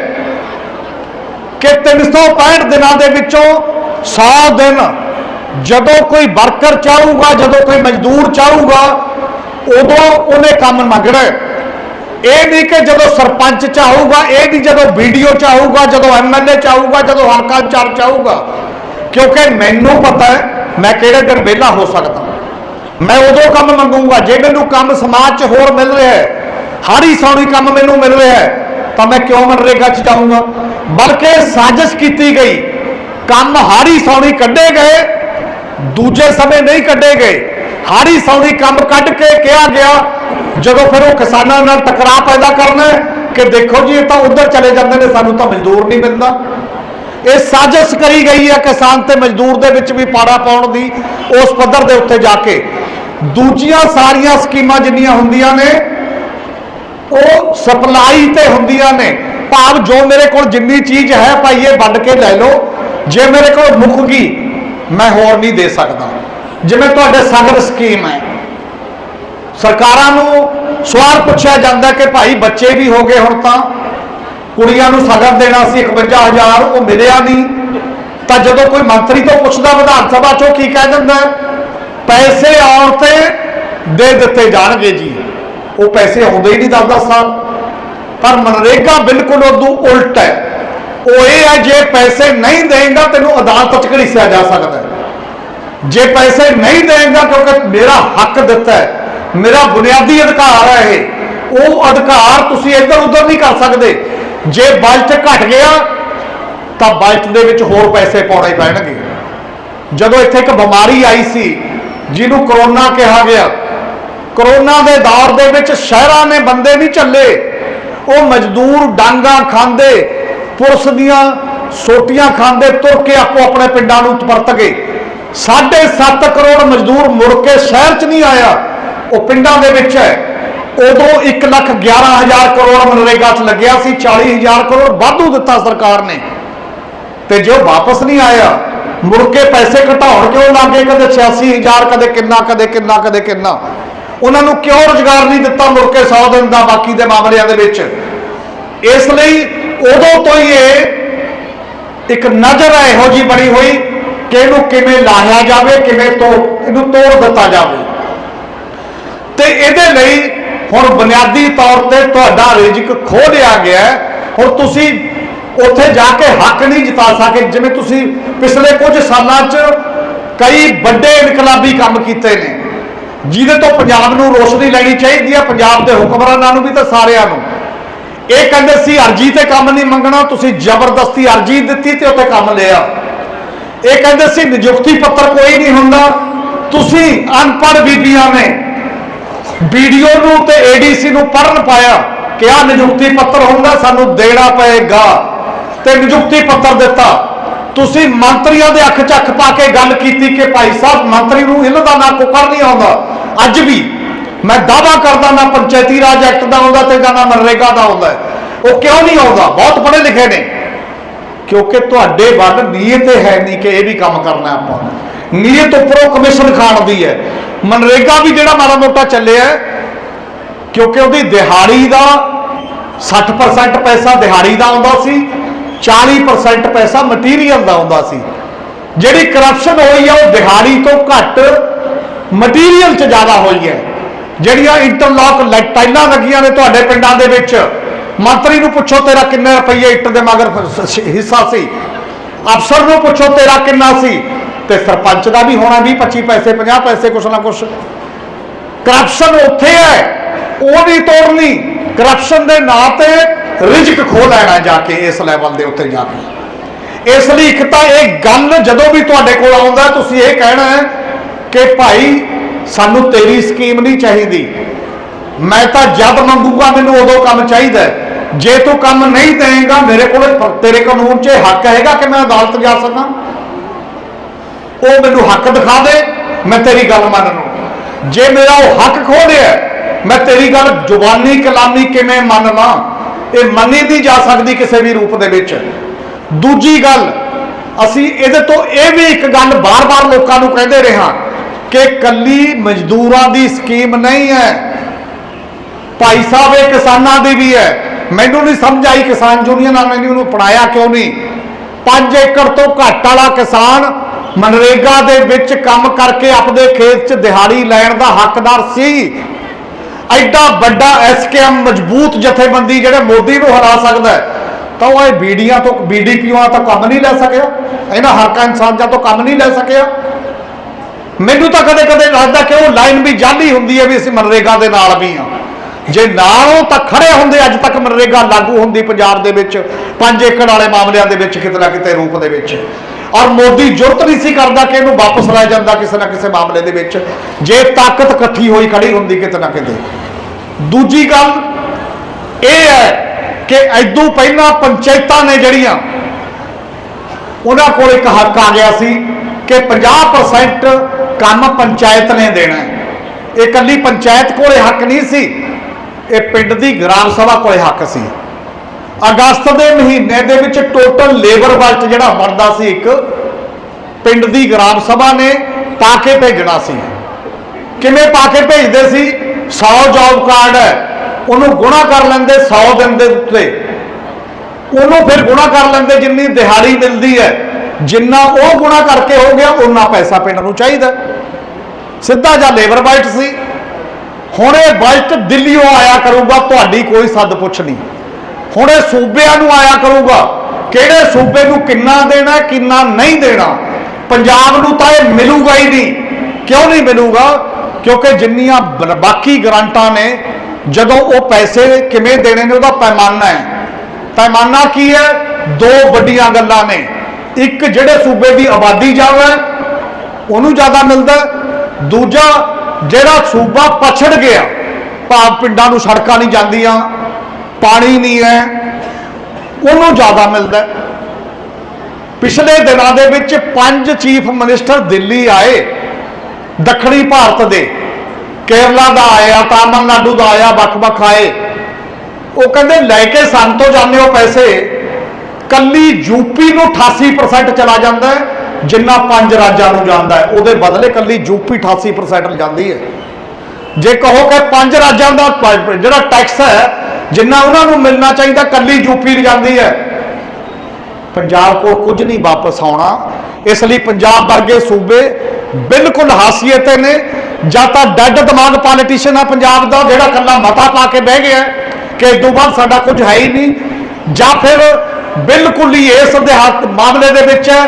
ਕਿ 365 ਦਿਨਾਂ ਦੇ ਵਿੱਚੋਂ 100 ਦਿਨ ਜਦੋਂ ਕੋਈ ਵਰਕਰ ਚਾਹੂਗਾ, ਜਦੋਂ ਕੋਈ ਮਜ਼ਦੂਰ ਚਾਹੂਗਾ, ਉਦੋਂ ਉਹਨੇ ਕੰਮ ਮੰਗਣਾ ਇਹ ਨਹੀਂ ਕਿ ਜਦੋਂ ਸਰਪੰਚ ਚਾਹੂਗਾ, ਇਹ ਨਹੀਂ ਜਦੋਂ ਵੀਡੀਓ ਚਾਹੂਗਾ, ਜਦੋਂ ਐਮਐਲਏ ਚਾਹੂਗਾ, ਜਦੋਂ ਹਲਕਾ ਇੰਚਾਰਜ ਚਾਹੂਗਾ। ਕਿਉਂਕਿ ਮੈਨੂੰ ਪਤਾ ਹੈ ਮੈਂ ਕਿਹੜੇ ਦਿਨ ਵਿਹਲਾ ਹੋ ਸਕਦਾ। ਮੈਂ ਉਦੋਂ ਕੰਮ ਮੰਗੂਗਾ, ਜੇ ਮੈਨੂੰ ਕੰਮ ਸਮਾਜ 'ਚ ਹੋਰ ਮਿਲ ਰਿਹਾ ਹੈ, ਹਾੜੀ ਸੌਣੀ ਕੰਮ ਮੈਨੂੰ ਮਿਲ ਰਿਹਾ ਹੈ, ਤਾਂ ਮੈਂ ਕਿਉਂ ਮਨਰੇਗਾ 'ਚ ਜਾਊਂਗਾ? ਬਲਕਿ ਸਾਜ਼ਿਸ਼ ਕੀਤੀ ਗਈ, ਕੰਮ ਹਾੜੀ ਸੌਣੀ ਕੱਢੇ ਗਏ, ਦੂਜੇ ਸਮੇਂ ਨਹੀਂ ਕੱਢੇ ਗਏ। ਹਾੜੀ ਸੌਣੀ ਕੰਮ ਕੱਢ ਕੇ ਕਿਹਾ ਗਿਆ, ਜਦੋਂ ਫਿਰ ਉਹ ਕਿਸਾਨਾਂ ਨਾਲ ਟਕਰਾਅ ਪੈਦਾ ਕਰਨਾ ਕਿ ਦੇਖੋ ਜੀ, ਇਹ ਤਾਂ ਉਧਰ ਚਲੇ ਜਾਂਦੇ ਨੇ, ਸਾਨੂੰ ਤਾਂ ਮਜ਼ਦੂਰ ਨਹੀਂ ਮਿਲਦਾ। ਇਹ ਸਾਜ਼ਿਸ਼ ਕਰੀ ਗਈ ਹੈ ਕਿਸਾਨ ਤੇ ਮਜ਼ਦੂਰ ਦੇ ਵਿੱਚ ਵੀ ਪਾੜਾ ਪਾਉਣ ਦੀ, ਉਸ ਪੱਧਰ ਦੇ ਉੱਤੇ ਜਾ ਕੇ। ਦੂਜੀਆਂ ਸਾਰੀਆਂ ਸਕੀਮਾਂ ਜਿੰਨੀਆਂ ਹੁੰਦੀਆਂ ਨੇ, ਉਹ ਸਪਲਾਈ ਤੇ ਹੁੰਦੀਆਂ ਨੇ। ਭਾਵ ਜੋ ਮੇਰੇ ਕੋਲ ਜਿੰਨੀ ਚੀਜ਼ ਹੈ, ਭਾਈ ਇਹ ਵੰਡ ਕੇ ਲੈ ਲਓ। ਜੇ ਮੇਰੇ ਕੋਲ ਮੁੱਕ ਗਈ, ਮੈਂ ਹੋਰ ਨਹੀਂ ਦੇ ਸਕਦਾ। ਜਿਵੇਂ ਤੁਹਾਡੇ ਸਾਗਰ ਸਕੀਮ ਹੈ। ਸਰਕਾਰਾਂ ਨੂੰ ਸਵਾਲ ਪੁੱਛਿਆ ਜਾਂਦਾ ਕਿ ਭਾਈ ਬੱਚੇ ਵੀ ਹੋ ਗਏ ਹੁਣ ਤਾਂ। ਕੁੜੀਆਂ ਨੂੰ ਸਗਨ ਦੇਣਾ ਸੀ 51000 ਉਹ ਮਿਲਿਆ ਨਹੀਂ। ਤਾਂ ਜਦੋਂ ਕੋਈ ਮੰਤਰੀ ਤੋਂ ਪੁੱਛਦਾ, ਵਿਧਾਨ ਸਭਾ ਚੋਂ ਕੀ ਕਹਿ ਦਿੰਦਾ ਪੈਸੇ ਆਉਣ ਤੇ ਦੇ ਦਿੱਤੇ ਜਾਣਗੇ ਜੀ। ਉਹ ਪੈਸੇ ਆਉਂਦੇ ਹੀ ਨਹੀਂ 10-10 ਸਾਲ ਪਰ ਮਨਰੇਗਾ ਬਿਲਕੁਲ ਉਦੋਂ ਉਲਟ ਹੈ। ਉਹ ਇਹ ਹੈ, ਜੇ ਪੈਸੇ ਨਹੀਂ ਦੇਂਗਾ ਤੈਨੂੰ ਅਦਾਲਤ 'ਚ ਘੜੀਸਿਆ ਜਾ ਸਕਦਾ ਜੇ ਪੈਸੇ ਨਹੀਂ ਦੇਂਗਾ ਕਿਉਂਕਿ ਮੇਰਾ ਹੱਕ ਦਿੱਤਾ ਹੈ, ਮੇਰਾ ਬੁਨਿਆਦੀ ਅਧਿਕਾਰ ਹੈ ਇਹ, ਉਹ ਅਧਿਕਾਰ ਤੁਸੀਂ ਇੱਧਰ ਉੱਧਰ ਨਹੀਂ ਕਰ ਸਕਦੇ। ਜੇ ਬਜਟ ਘਟ ਗਿਆ, ਤਾਂ ਬਜਟ ਦੇ ਵਿੱਚ ਹੋਰ ਪੈਸੇ ਪਾਉਣੇ ਪੈਣਗੇ। ਜਦੋਂ ਇੱਥੇ ਇੱਕ ਬਿਮਾਰੀ ਆਈ ਸੀ, ਜਿਹਨੂੰ ਕਰੋਨਾ ਕਿਹਾ ਗਿਆ, ਕਰੋਨਾ ਦੇ ਦੌਰ ਦੇ ਵਿੱਚ ਸ਼ਹਿਰਾਂ ਨੇ ਬੰਦੇ ਨਹੀਂ ਚੱਲੇ। ਉਹ ਮਜ਼ਦੂਰ ਡਾਂਗਾ ਖਾਂਦੇ, ਪੁਲਿਸ ਦੀਆਂ ਸੋਟੀਆਂ ਖਾਂਦੇ ਤੁਰ ਕੇ ਆਪੋ ਆਪਣੇ ਪਿੰਡਾਂ ਨੂੰ ਪਰਤ ਗਏ। 7.5 ਕਰੋੜ ਮਜ਼ਦੂਰ ਮੁੜ ਕੇ ਸ਼ਹਿਰ 'ਚ ਨਹੀਂ ਆਇਆ। ਉਹ ਪਿੰਡਾਂ ਦੇ ਵਿੱਚ ਹੈ। ਉਦੋਂ 1 ਲੱਖ 11 ਹਜ਼ਾਰ ਕਰੋੜ ਮਨਰੇਗਾ 'ਚ ਲੱਗਿਆ ਸੀ 40 ਹਜ਼ਾਰ ਕਰੋੜ ਵਾਧੂ ਦਿੱਤਾ ਸਰਕਾਰ ਨੇ। ਤੇ ਜੋ ਵਾਪਸ ਨਹੀਂ ਆਇਆ, ਮੁੜ ਕੇ ਪੈਸੇ ਘਟਾਉਣ ਕਿਉਂ ਲੱਗੇ ਕਦੇ 86000 ਕਦੇ ਕਿੰਨਾ ਕਦੇ ਕਿੰਨਾ ਕਦੇ ਕਿੰਨਾ। ਉਹਨਾਂ ਨੂੰ ਕਿਉਂ ਰੁਜ਼ਗਾਰ ਨਹੀਂ ਦਿੱਤਾ ਮੁੜ ਕੇ 100 ਦਿਨ ਦਾ, ਬਾਕੀ ਦੇ ਮਾਮਲਿਆਂ ਦੇ ਵਿੱਚ? ਇਸ ਲਈ ਉਦੋਂ ਤੋਂ ਹੀ ਇਹ ਇੱਕ ਨਜ਼ਰ ਇਹੋ ਜੀ ਬਣੀ ਹੋਈ ਕਿ ਇਹਨੂੰ ਕਿਵੇਂ ਲਾਇਆ ਜਾਵੇ, ਕਿਵੇਂ ਤੋਂ ਇਹਨੂੰ ਤੋੜ ਦਿੱਤਾ ਜਾਵੇ। ਤੇ ਇਹਦੇ ਲਈ ਹੁਣ ਬੁਨਿਆਦੀ ਤੌਰ ਤੇ ਤੁਹਾਡਾ ਰਿਜ਼ਕ ਖੋਹ ਲਿਆ ਗਿਆ ਹੁਣ ਤੁਸੀਂ ਉੱਥੇ ਜਾ ਕੇ ਹੱਕ ਨਹੀਂ ਜਿਤਾ ਸਕੇ, ਜਿਵੇਂ ਤੁਸੀਂ ਪਿਛਲੇ ਕੁਝ ਸਾਲਾਂ 'ਚ ਕਈ ਵੱਡੇ ਇਨਕਲਾਬੀ ਕੰਮ ਕੀਤੇ ਨੇ। ਜਿਹਦੇ ਤੋਂ ਪੰਜਾਬ ਨੂੰ ਰੋਸ਼ਨੀ ਲੈਣੀ ਚਾਹੀਦੀ ਹੈ, ਪੰਜਾਬ ਦੇ ਹੁਕਮਰਾਨਾਂ ਨੂੰ ਵੀ ਤੇ ਸਾਰਿਆਂ ਨੂੰ। ਇਹ ਕਹਿੰਦੇ ਸੀ, ਅਰਜੀ ਤੇ ਕੰਮ ਨਹੀਂ ਮੰਗਣਾ, ਤੁਸੀਂ ਜ਼ਬਰਦਸਤੀ ਅਰਜੀ ਦਿੱਤੀ ਤੇ ਉੱਤੇ ਕੰਮ ਲਿਆ। ਇਹ ਕਹਿੰਦੇ ਸੀ, ਨਿਯੁਕਤੀ ਪੱਤਰ ਕੋਈ ਨਹੀਂ ਹੁੰਦਾ, ਤੁਸੀਂ ਅਨਪੜ੍ਹ ਬੀਬੀਆਂ ਨੇ। ਵੀਡੀਓ ਨੂੰ ਤੇ ਏਡੀਸੀ ਨੂੰ ਪੜਨ ਪਾਇਆ ਕਿ ਆ ਨਿਯੁਕਤੀ ਪੱਤਰ ਹੁੰਦਾ, ਸਾਨੂੰ ਦੇਣਾ ਪਏਗਾ। ਤੇ ਨਿਯੁਕਤੀ ਪੱਤਰ ਦਿੱਤਾ। ਤੁਸੀਂ ਮੰਤਰੀਆਂ ਦੇ ਅੱਖ 'ਚ ਪਾ ਕੇ ਗੱਲ ਕੀਤੀ ਕਿ ਭਾਈ ਸਾਹਿਬ, ਮੰਤਰੀ ਨੂੰ ਇਹਨਾਂ ਨਾ ਕੁਕਰ ਨਹੀਂ ਆਉਂਦਾ। ਅੱਜ ਵੀ ਮੈਂ ਦਾਵਾ ਕਰਦਾ ਨਾ ਪੰਚਾਇਤੀ ਰਾਜ ਐਕਟ ਦਾ ਆਉਂਦਾ ਤੇ ਨਾ ਮਨਰੇਗਾ ਦਾ ਆਉਂਦਾ ਉਹ ਕਿਉਂ ਨਹੀਂ ਆਉਂਦਾ? ਬਹੁਤ ਪੜ੍ਹੇ ਲਿਖੇ ਨੇ। ਕਿਉਂਕਿ ਤੁਹਾਡੇ ਵੱਲ ਨੀਅਤ ਹੈ ਨਹੀਂ ਕਿ ਇਹ ਵੀ ਕੰਮ ਕਰਨਾ ਆਪਾਂ ਨੀਅਤ ਉੱਪਰੋਂ ਕਮਿਸ਼ਨ ਖਾਣ ਦੀ ਹੈ। ਮਨਰੇਗਾ ਵੀ ਜਿਹੜਾ ਮਾੜਾ ਮੋਟਾ ਚੱਲਿਆ ਕਿਉਂਕਿ ਉਹਦੀ ਦਿਹਾੜੀ ਦਾ 60% ਪੈਸਾ ਦਿਹਾੜੀ ਦਾ ਆਉਂਦਾ ਸੀ 40% ਪੈਸਾ ਮਟੀਰੀਅਲ ਦਾ ਆਉਂਦਾ ਸੀ। ਜਿਹੜੀ ਕਰਪਸ਼ਨ ਹੋਈ ਹੈ ਉਹ ਦਿਹਾੜੀ ਤੋਂ ਘੱਟ ਮਟੀਰੀਅਲ 'ਚ ਜ਼ਿਆਦਾ ਹੋਈ ਹੈ। ਜਿਹੜੀਆਂ ਇੰਟਰਲੌਕ ਲਾਈਟਾਂ ਲੱਗੀਆਂ ਨੇ ਤੁਹਾਡੇ ਪਿੰਡਾਂ ਦੇ ਵਿੱਚ, ਮੰਤਰੀ ਨੂੰ ਪੁੱਛੋ ਤੇਰਾ ਕਿੰਨੇ ਰੁਪਈਏ ਇੱਟ ਦੇ ਮਗਰ ਹਿੱਸਾ ਸੀ। ਅਫਸਰ ਨੂੰ ਪੁੱਛੋ ਤੇਰਾ ਕਿੰਨਾ ਸੀ। ਤੇ ਸਰਪੰਚ ਦਾ ਵੀ ਹੋਣਾ 20 25 ਪੈਸੇ 50 ਪੈਸੇ, ਕੁਛ ਨਾ ਕੁਛ। ਕਰਪਸ਼ਨ ਉੱਥੇ ਹੈ, ਉਹ ਨਹੀਂ ਤੋੜਨੀ। ਕਰਪਸ਼ਨ ਦੇ ਨਾਂ ਤੇ ਰਿਜਕ ਖੋ ਲੈਣਾ ਜਾ ਕੇ ਇਸ ਲੈਵਲ ਦੇ ਉੱਤੇ ਜਾ ਕੇ। ਇਸ ਲਈ ਇੱਕ ਤਾਂ ਇਹ ਗੱਲ ਜਦੋਂ ਵੀ ਤੁਹਾਡੇ ਕੋਲ ਆਉਂਦਾ, ਤੁਸੀਂ ਇਹ ਕਹਿਣਾ ਹੈ ਕਿ ਭਾਈ, ਸਾਨੂੰ ਤੇਰੀ ਸਕੀਮ ਨਹੀਂ ਚਾਹੀਦੀ। ਮੈਂ ਤਾਂ ਜਦ ਮੰਗੂਗਾ, ਮੈਨੂੰ ਉਦੋਂ ਕੰਮ ਚਾਹੀਦਾ ਜੇ ਤੂੰ ਕੰਮ ਨਹੀਂ ਦੇਏਗਾ ਮੇਰੇ ਕੋਲ ਤੇਰੇ ਕਾਨੂੰਨ 'ਚ ਇਹ ਹੱਕ ਹੈਗਾ ਕਿ ਮੈਂ ਅਦਾਲਤ ਜਾ ਸਕਾਂ ਉਹ ਮੈਨੂੰ ਹੱਕ ਦਿਖਾ ਦੇ ਮੈਂ ਤੇਰੀ ਗੱਲ ਮੰਨ ਲਵਾਂ ਜੇ ਮੇਰਾ ਉਹ ਹੱਕ ਖੋ ਲਿਆ ਮੈਂ ਤੇਰੀ ਗੱਲ ਜ਼ੁਬਾਨੀ ਕਲਾਮੀ ਕਿਵੇਂ ਮੰਨ ਲਾਂ? ਇਹ ਮੰਨੀ ਨਹੀਂ ਜਾ ਸਕਦੀ ਕਿਸੇ ਵੀ ਰੂਪ ਦੇ ਵਿੱਚ। ਦੂਜੀ ਗੱਲ, ਅਸੀਂ ਇਹਦੇ ਤੋਂ ਇਹ ਵੀ ਇੱਕ ਗੱਲ ਬਾਰ-ਬਾਰ ਲੋਕਾਂ ਨੂੰ ਕਹਿੰਦੇ ਰਹਾ ਕਿ ਕੱਲੀ ਮਜ਼ਦੂਰਾਂ ਦੀ ਸਕੀਮ ਨਹੀਂ ਹੈ। ਭਾਈ ਸਾਹਿਬ, ਇਹ ਕਿਸਾਨਾਂ ਦੀ ਵੀ ਹੈ। ਮੈਨੂੰ ਨਹੀਂ ਸਮਝ ਆਈ ਕਿਸਾਨ ਯੂਨੀਅਨਾਂ ਨੇ ਉਹਨੂੰ ਪੜਾਇਆ ਕਿਉਂ ਨਹੀਂ? 5 ਏਕੜ ਤੋਂ ਘੱਟ ਵਾਲਾ ਕਿਸਾਨ ਮਨਰੇਗਾ ਦੇ ਵਿੱਚ ਕੰਮ ਕਰਕੇ ਆਪਦੇ ਖੇਤ 'ਚ ਦਿਹਾੜੀ ਲੈਣ ਦਾ ਹੱਕਦਾਰ ਸੀ। ਐਡਾ ਵੱਡਾ ਐਸਕੇਐਮ ਮਜ਼ਬੂਤ ਜਥੇਬੰਦੀ ਜਿਹੜੇ ਮੋਦੀ ਨੂੰ ਹਰਾ ਸਕਦਾ ਤਾਂ ਉਹ ਇਹ ਬੀਡੀਆਂ ਤੋਂ ਬੀਡੀਪੀਆਂ ਤੋਂ ਕੰਮ ਨਹੀਂ ਲੈ ਸਕਿਆ। ਇਹਨਾਂ ਹਰਕਾ ਇਨਸਾਨਾਂ ਤੋਂ ਕੰਮ ਨਹੀਂ ਲੈ ਸਕਿਆ। ਮੈਨੂੰ ਤਾਂ ਕਦੇ ਕਦੇ ਲੱਗਦਾ ਕਿ ਉਹ ਲਾਈਨ ਵੀ ਜਾਲੀ ਹੁੰਦੀ ਹੈ ਵੀ ਅਸੀਂ ਮਨਰੇਗਾ ਦੇ ਨਾਲ ਵੀ ਆ ਜੇ ਨਾਲੋਂ ਤਾਂ ਖੜੇ ਹੁੰਦੇ ਅੱਜ ਤੱਕ ਮਨਰੇਗਾ ਲਾਗੂ ਹੁੰਦੀ ਪੰਜਾਬ ਦੇ ਵਿੱਚ 5 ਏਕੜ ਵਾਲੇ ਮਾਮਲਿਆਂ ਦੇ ਵਿੱਚ, ਕਿਤੇ ਨਾ ਕਿਤੇ ਰੂਪ ਦੇ ਵਿੱਚ। ਔਰ ਮੋਦੀ ਜੁਰਤ ਨਹੀਂ ਸੀ ਕਰਦਾ ਕਿ ਇਹਨੂੰ ਵਾਪਸ ਲੈ ਜਾਂਦਾ ਕਿਸੇ ਨਾ ਕਿਸੇ ਮਾਮਲੇ ਦੇ ਵਿੱਚ। ਜੇ ਤਾਕਤ ਇਕੱਠੀ ਹੋਈ ਖੜੀ ਹੁੰਦੀ ਕਿਤੇ ਨਾ ਕਿਤੇ। ਦੂਜੀ ਗੱਲ ਇਹ ਹੈ ਕਿ ਐਦੋਂ ਪਹਿਲਾਂ ਪੰਚਾਇਤਾਂ ਨੇ ਜਿਹੜੀਆਂ, ਉਹਨਾਂ ਕੋਲ ਇੱਕ ਹੱਕ ਆ ਗਿਆ ਸੀ ਕਿ 50% ਕੰਮ ਪੰਚਾਇਤ ਨੇ ਦੇਣਾ ਇਹ ਇਕੱਲੀ ਪੰਚਾਇਤ ਕੋਲੇ ਹੱਕ ਨਹੀਂ ਸੀ, ਇਹ ਪਿੰਡ ਦੀ ਗ੍ਰਾਮ ਸਭਾ ਕੋਲੇ ਹੱਕ ਸੀ। ਅਗਸਤ ਦੇ ਮਹੀਨੇ ਦੇ ਵਿੱਚ ਟੋਟਲ ਲੇਬਰ ਬਜਟ ਜਿਹੜਾ ਬਣਦਾ ਸੀ ਇੱਕ, ਪਿੰਡ ਦੀ ਗ੍ਰਾਮ ਸਭਾ ਨੇ ਪਾ ਕੇ ਭੇਜਣਾ ਸੀ। ਕਿਵੇਂ ਪਾ ਕੇ ਭੇਜਦੇ ਸੀ? 100 ਜੌਬ ਕਾਰਡ ਹੈ। ਉਹਨੂੰ ਗੁਣਾ ਕਰ ਲੈਂਦੇ 100 ਦਿਨ ਦੇ ਉੱਤੇ। ਉਹਨੂੰ ਫਿਰ ਗੁਣਾ ਕਰ ਲੈਂਦੇ ਜਿੰਨੀ ਦਿਹਾੜੀ ਮਿਲਦੀ ਹੈ। ਜਿੰਨਾ ਉਹ ਗੁਣਾ ਕਰਕੇ ਹੋ ਗਿਆ ਉਨਾ ਪੈਸਾ ਪਿੰਡ ਨੂੰ ਚਾਹੀਦਾ। ਸਿੱਧਾ ਜਾਂ ਲੇਬਰ ਬਜਟ ਸੀ। ਹੁਣ ਇਹ ਬਜਟ ਦਿੱਲੀੋਂ ਆਇਆ ਕਰੂਗਾ, ਤੁਹਾਡੀ ਕੋਈ ਸੱਦ ਪੁੱਛ ਨਹੀਂ। ਹੁਣ ਇਹ ਸੂਬਿਆਂ ਨੂੰ ਆਇਆ ਕਰੂਗਾ। ਕਿਹੜੇ ਸੂਬੇ ਨੂੰ ਕਿੰਨਾ ਦੇਣਾ, ਕਿੰਨਾ ਨਹੀਂ ਦੇਣਾ? ਪੰਜਾਬ ਨੂੰ ਤਾਂ ਇਹ ਮਿਲੂਗਾ ਹੀ ਨਹੀਂ। ਕਿਉਂ ਨਹੀਂ ਮਿਲੂਗਾ? ਕਿਉਂਕਿ ਜਿੰਨੀਆਂ ਬ- ਬਾਕੀ ਗਰੰਟਾਂ ਨੇ, ਜਦੋਂ ਉਹ ਪੈਸੇ ਕਿਵੇਂ ਦੇਣੇ ਨੇ ਉਹਦਾ ਪੈਮਾਨਾ ਹੈ। ਪੈਮਾਨਾ ਕੀ ਹੈ? ਦੋ ਵੱਡੀਆਂ ਗੱਲਾਂ ਨੇ। ਇੱਕ ਜਿਹੜੇ ਸੂਬੇ ਦੀ ਆਬਾਦੀ ਜ਼ਿਆਦਾ ਹੈ, ਉਹਨੂੰ ਜ਼ਿਆਦਾ ਮਿਲਦਾ ਦੂਜਾ, ਜਿਹੜਾ ਸੂਬਾ ਪਛੜ ਗਿਆ, ਭਾਵ ਪਿੰਡਾਂ ਨੂੰ ਸੜਕਾਂ ਨਹੀਂ ਜਾਂਦੀਆਂ ਪਾਣੀ ਨਹੀਂ ਹੈ, ਉਹਨੂੰ ਜ਼ਿਆਦਾ ਮਿਲਦਾ ਪਿਛਲੇ ਦਿਨਾਂ ਦੇ ਵਿੱਚ ਪੰਜ ਚੀਫ ਮਿਨਿਸਟਰ ਦਿੱਲੀ ਆਏ, ਦੱਖਣੀ ਭਾਰਤ ਦੇ। ਕੇਰਲਾ ਦਾ ਆਇਆ, ਤਾਮਿਲਨਾਡੂ ਦਾ ਆਇਆ, ਵੱਖ-ਵੱਖ ਆਏ। ਉਹ ਕਹਿੰਦੇ, ਲੈ ਕੇ ਸੰਨ ਤੋਂ ਜਾਂਦੇ ਹੋ ਪੈਸੇ। ਕੱਲੀ ਯੂਪੀ ਨੂੰ 88% ਚਲਾ ਜਾਂਦਾ ਜਿੰਨਾ ਪੰਜ ਰਾਜਾਂ ਨੂੰ ਜਾਂਦਾ ਹੈ। ਉਹਦੇ ਬਦਲੇ ਕੱਲੀ ਯੂਪੀ 88% ਜਾਂਦੀ ਹੈ। ਜੇ ਕਹੋ ਕਿ ਪੰਜ ਰਾਜਾਂ ਦਾ, ਜਿਹੜਾ ਟੈਕਸ ਹੈ ਜਿੰਨਾ ਉਹਨਾਂ ਨੂੰ ਮਿਲਣਾ ਚਾਹੀਦਾ, ਕੱਲੀ ਯੂਪੀ ਨੂੰ ਜਾਂਦੀ ਹੈ। ਪੰਜਾਬ ਕੋਲ ਕੁਝ ਨਹੀਂ ਵਾਪਸ ਆਉਣਾ। ਇਸ ਲਈ ਪੰਜਾਬ ਵਰਗੇ ਸੂਬੇ ਬਿਲਕੁਲ ਹਾਸੀਅਤ ਤੇ ਨੇ। ਜਾਂ ਤਾਂ ਡੱਡ ਦਿਮਾਗ ਪੋਲੀਟੀਸ਼ੀਅਨ ਆ ਪੰਜਾਬ ਦਾ, ਜਿਹੜਾ ਕੱਲਾ ਮਤਾ ਪਾ ਕੇ ਬਹਿ ਗਿਆ ਕਿ ਇਸ ਤੋਂ ਬਾਅਦ ਸਾਡਾ ਕੁਝ ਹੈ ਹੀ ਨਹੀਂ। ਜਾਂ ਫਿਰ ਬਿਲਕੁਲ ਹੀ ਇਸ ਦੇ ਮਾਮਲੇ ਦੇ ਵਿੱਚ ਹੈ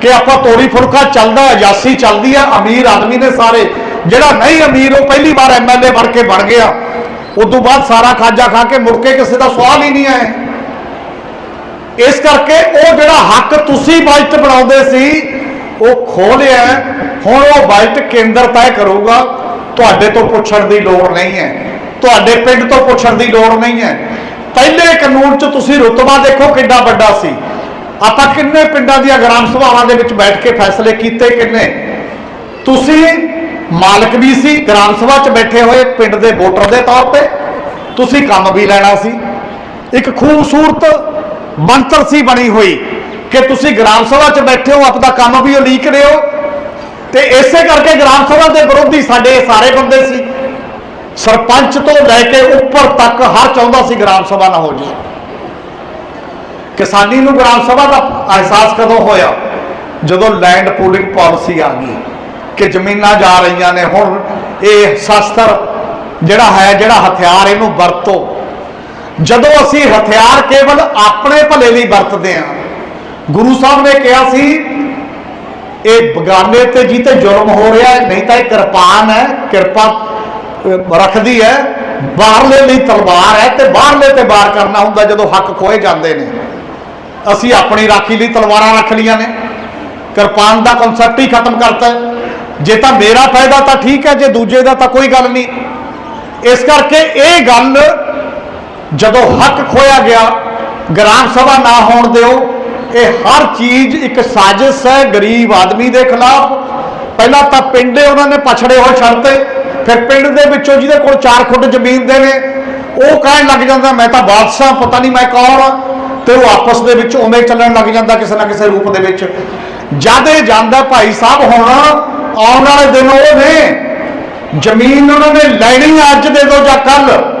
ਕਿ ਆਪਾਂ ਤੋੜੀ ਫੁਲਕਾ ਚੱਲਦਾ ਅਜਾਸੀ ਚੱਲਦੀ ਆ ਅਮੀਰ ਆਦਮੀ ਨੇ ਸਾਰੇ। ਜਿਹੜਾ ਨਹੀਂ ਅਮੀਰ, ਉਹ ਪਹਿਲੀ ਵਾਰ ਐਮਐਲਏ ਬਣ ਕੇ ਬਣ ਗਿਆ। ਉਸ ਤੋਂ ਬਾਅਦ ਸਾਰਾ ਖਾਜਾ ਖਾ ਕੇ ਮੁੜ ਕੇ ਕਿਸੇ ਦਾ ਸਵਾਲ ਹੀ ਨਹੀਂ ਆਇਆ। ਇਸ ਕਰਕੇ ਉਹ ਜਿਹੜਾ ਹੱਕ ਤੁਸੀਂ ਬਜਟ ਬਣਾਉਂਦੇ ਸੀ, ਉਹ ਖੋਹ ਲਿਆ ਹੈ। ਹੁਣ ਉਹ ਬਜਟ ਕੇਂਦਰ ਤੈਅ ਕਰੂਗਾ। ਤੁਹਾਡੇ ਤੋਂ ਪੁੱਛਣ ਦੀ ਲੋੜ ਨਹੀਂ ਹੈ। ਤੁਹਾਡੇ ਪਿੰਡ ਤੋਂ ਪੁੱਛਣ ਦੀ ਲੋੜ ਨਹੀਂ ਹੈ। ਪਹਿਲੇ ਕਾਨੂੰਨ 'ਚ ਤੁਸੀਂ ਰੁਤਬਾ ਦੇਖੋ ਕਿੰਨਾ ਵੱਡਾ ਸੀ। ਆਪਾਂ ਕਿੰਨੇ ਪਿੰਡਾਂ ਦੀਆਂ ਗ੍ਰਾਮ ਸਭਾਵਾਂ ਦੇ ਵਿੱਚ ਬੈਠ ਕੇ ਫੈਸਲੇ ਕੀਤੇ ਕਿੰਨੇ? ਤੁਸੀਂ ਮਾਲਕ ਵੀ ਸੀ, ਗ੍ਰਾਮ ਸਭਾ 'ਚ ਬੈਠੇ ਹੋਏ, ਪਿੰਡ ਦੇ ਵੋਟਰ ਦੇ ਤੌਰ ਤੇ। ਤੁਸੀਂ ਕੰਮ ਵੀ ਲੈਣਾ ਸੀ। ਇੱਕ ਖੂਬਸੂਰਤ ਮੰਤਰ ਸੀ ਬਣੀ ਹੋਈ ਕਿ ਤੁਸੀਂ ਗ੍ਰਾਮ ਸਭਾ 'ਚ ਬੈਠੇ ਹੋ, ਆਪਦਾ ਕੰਮ ਵੀ ਉਲੀਕ ਰਹੇ ਹੋ। ਤੇ ਇਸੇ ਕਰਕੇ ਗ੍ਰਾਮ ਸਭਾ ਦੇ ਵਿਰੋਧੀ ਸਾਡੇ ਇਹ ਸਾਰੇ ਬੰਦੇ ਸੀ। ਸਰਪੰਚ ਤੋਂ ਲੈ ਕੇ ਉੱਪਰ ਤੱਕ ਹਰ ਚਾਹੁੰਦਾ ਸੀ ਗ੍ਰਾਮ ਸਭਾ ਨਾ ਹੋ ਜੇ ਕਿਸਾਨੀ ਨੂੰ ਗ੍ਰਾਮ ਸਭਾ ਦਾ ਅਹਿਸਾਸ ਕਦੋਂ ਹੋਇਆ? ਜਦੋਂ ਲੈਂਡ ਪੂਲਿੰਗ ਪਾਲਿਸੀ ਆ ਗਈ। ਕਿ ਜ਼ਮੀਨਾਂ ਜਾ ਰਹੀਆਂ ਨੇ। ਹੁਣ ਇਹ ਸ਼ਸਤਰ ਜਿਹੜਾ ਹੈ, ਜਿਹੜਾ ਹਥਿਆਰ, ਇਹਨੂੰ ਵਰਤੋ। ਜਦੋਂ ਅਸੀਂ ਹਥਿਆਰ ਕੇਵਲ ਆਪਣੇ ਭਲੇ ਲਈ ਵਰਤਦੇ ਹਾਂ, ਗੁਰੂ ਸਾਹਿਬ ਨੇ ਕਿਹਾ ਸੀ, ਇਹ ਬਗਾਨੇ ਤੇ ਜੀ ਤੇ ਜ਼ੁਲਮ ਹੋ ਰਿਹਾ ਹੈ, ਨਹੀਂ ਤਾਂ ਇਹ ਕਿਰਪਾਨ ਹੈ, ਕਿਰਪਾ ਰੱਖਦੀ ਹੈ। ਬਾਹਰਲੇ ਲਈ ਤਲਵਾਰ ਹੈ ਤੇ ਬਾਹਰਲੇ ਤੇ ਵਾਰ ਕਰਨਾ ਹੁੰਦਾ ਜਦੋਂ ਹੱਕ ਖੋਏ ਜਾਂਦੇ ਨੇ। ਅਸੀਂ ਆਪਣੀ ਰਾਖੀ ਲਈ ਤਲਵਾਰਾਂ ਰੱਖ ਲੀਆਂ ਨੇ। ਕਿਰਪਾਨ ਦਾ ਕਨਸੈਪਟ ਹੀ ਖਤਮ ਕਰਤਾ ਜੇ ਤਾਂ ਮੇਰਾ ਫਾਇਦਾ ਤਾਂ ਠੀਕ ਹੈ, ਜੇ ਦੂਜੇ ਦਾ ਤਾਂ ਕੋਈ ਗੱਲ ਨਹੀਂ। ਇਸ ਕਰਕੇ ਇਹ ਗੱਲ ਜਦੋਂ ਹੱਕ ਖੋਇਆ ਗਿਆ, ਗ੍ਰਾਮ ਸਭਾ ਨਾ ਹੋਣ ਦਿਓ, ਇਹ ਹਰ ਚੀਜ਼ ਇੱਕ ਸਾਜ਼ਿਸ਼ ਹੈ ਗਰੀਬ ਆਦਮੀ ਦੇ ਖਿਲਾਫ। ਪਹਿਲਾਂ ਤਾਂ ਪਿੰਡੇ ਉਹਨਾਂ ਨੇ ਪਛੜੇ ਹੋਏ ਛੱਡਤੇ ਫਿਰ ਪਿੰਡ ਦੇ ਵਿੱਚੋਂ ਜਿਹਦੇ ਕੋਲ 4 ਫੁੱਟ ਜ਼ਮੀਨ ਦੇ ਨੇ, ਉਹ ਕਹਿਣ ਲੱਗ ਜਾਂਦਾ, ਮੈਂ ਤਾਂ ਬਾਦਸ਼ਾਹ ਪਤਾ ਨਹੀਂ ਮੈਂ ਕੌਣ ਆ ਤੇ ਉਹ ਆਪਸ ਦੇ ਵਿੱਚ ਉਵੇਂ ਚੱਲਣ ਲੱਗ ਜਾਂਦਾ ਕਿਸੇ ਨਾ ਕਿਸੇ ਰੂਪ ਦੇ ਵਿੱਚ। ਜਦ ਇਹ ਜਾਂਦਾ ਭਾਈ ਸਾਹਿਬ ਹੁਣ ਆਉਣ ਵਾਲੇ ਦਿਨ ਉਹ ਨੇ। ਜ਼ਮੀਨ ਉਹਨਾਂ ਨੇ ਲੈਣੀ ਆ, ਅੱਜ ਦੇ ਦੋ ਜਾਂ ਕੱਲ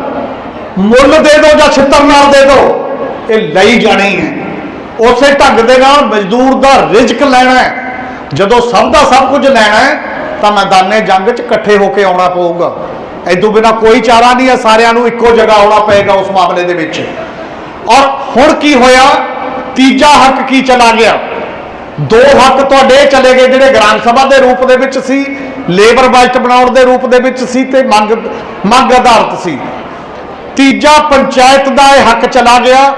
ਮੁੱਲ ਦੇ ਦੋ ਜਾਂ ਛਿੱਤਰ ਨਾਲ ਦੇ ਦੋ। ਇਹ ਲਈ ਜਾਣੀ ਹੈ। ਉਸੇ ਢੰਗ ਦੇ ਨਾਲ ਮਜ਼ਦੂਰ ਦਾ ਰਿਜ਼ਕ ਲੈਣਾ ਹੈ। ਜਦੋਂ ਸਭ ਦਾ ਸਭ ਕੁਝ ਲੈਣਾ ਹੈ ਤਾਂ ਮੈਦਾਨੇ ਜੰਗ 'ਚ ਇਕੱਠੇ ਹੋ ਕੇ ਆਉਣਾ ਪਊਗਾ। ਐਦੋਂ ਬਿਨਾ ਕੋਈ ਚਾਰਾ ਨਹੀਂ ਹੈ ਸਾਰਿਆਂ ਨੂੰ ਇੱਕੋ ਜਗ੍ਹਾ ਆਉਣਾ ਪਏਗਾ ਉਸ ਮਾਮਲੇ ਦੇ ਵਿੱਚ। ਔਰ ਹੁਣ ਕੀ ਹੋਇਆ? ਤੀਜਾ ਹੱਕ ਕੀ ਚਲਾ ਗਿਆ? ਦੋ ਹੱਕ ਤੁਹਾਡੇ ਚਲੇ ਗਏ ਜਿਹੜੇ ਗ੍ਰਾਮ ਸਭਾ ਦੇ ਰੂਪ ਦੇ ਵਿੱਚ ਸੀ, ਲੇਬਰ ਬਜਟ ਬਣਾਉਣ ਦੇ ਰੂਪ ਦੇ ਵਿੱਚ ਸੀ ਤੇ ਮੰਗ ਮੰਗ ਆਧਾਰਿਤ ਸੀ। ਤੀਜਾ ਪੰਚਾਇਤ ਦਾ ਇਹ ਹੱਕ ਚਲਾ ਗਿਆ।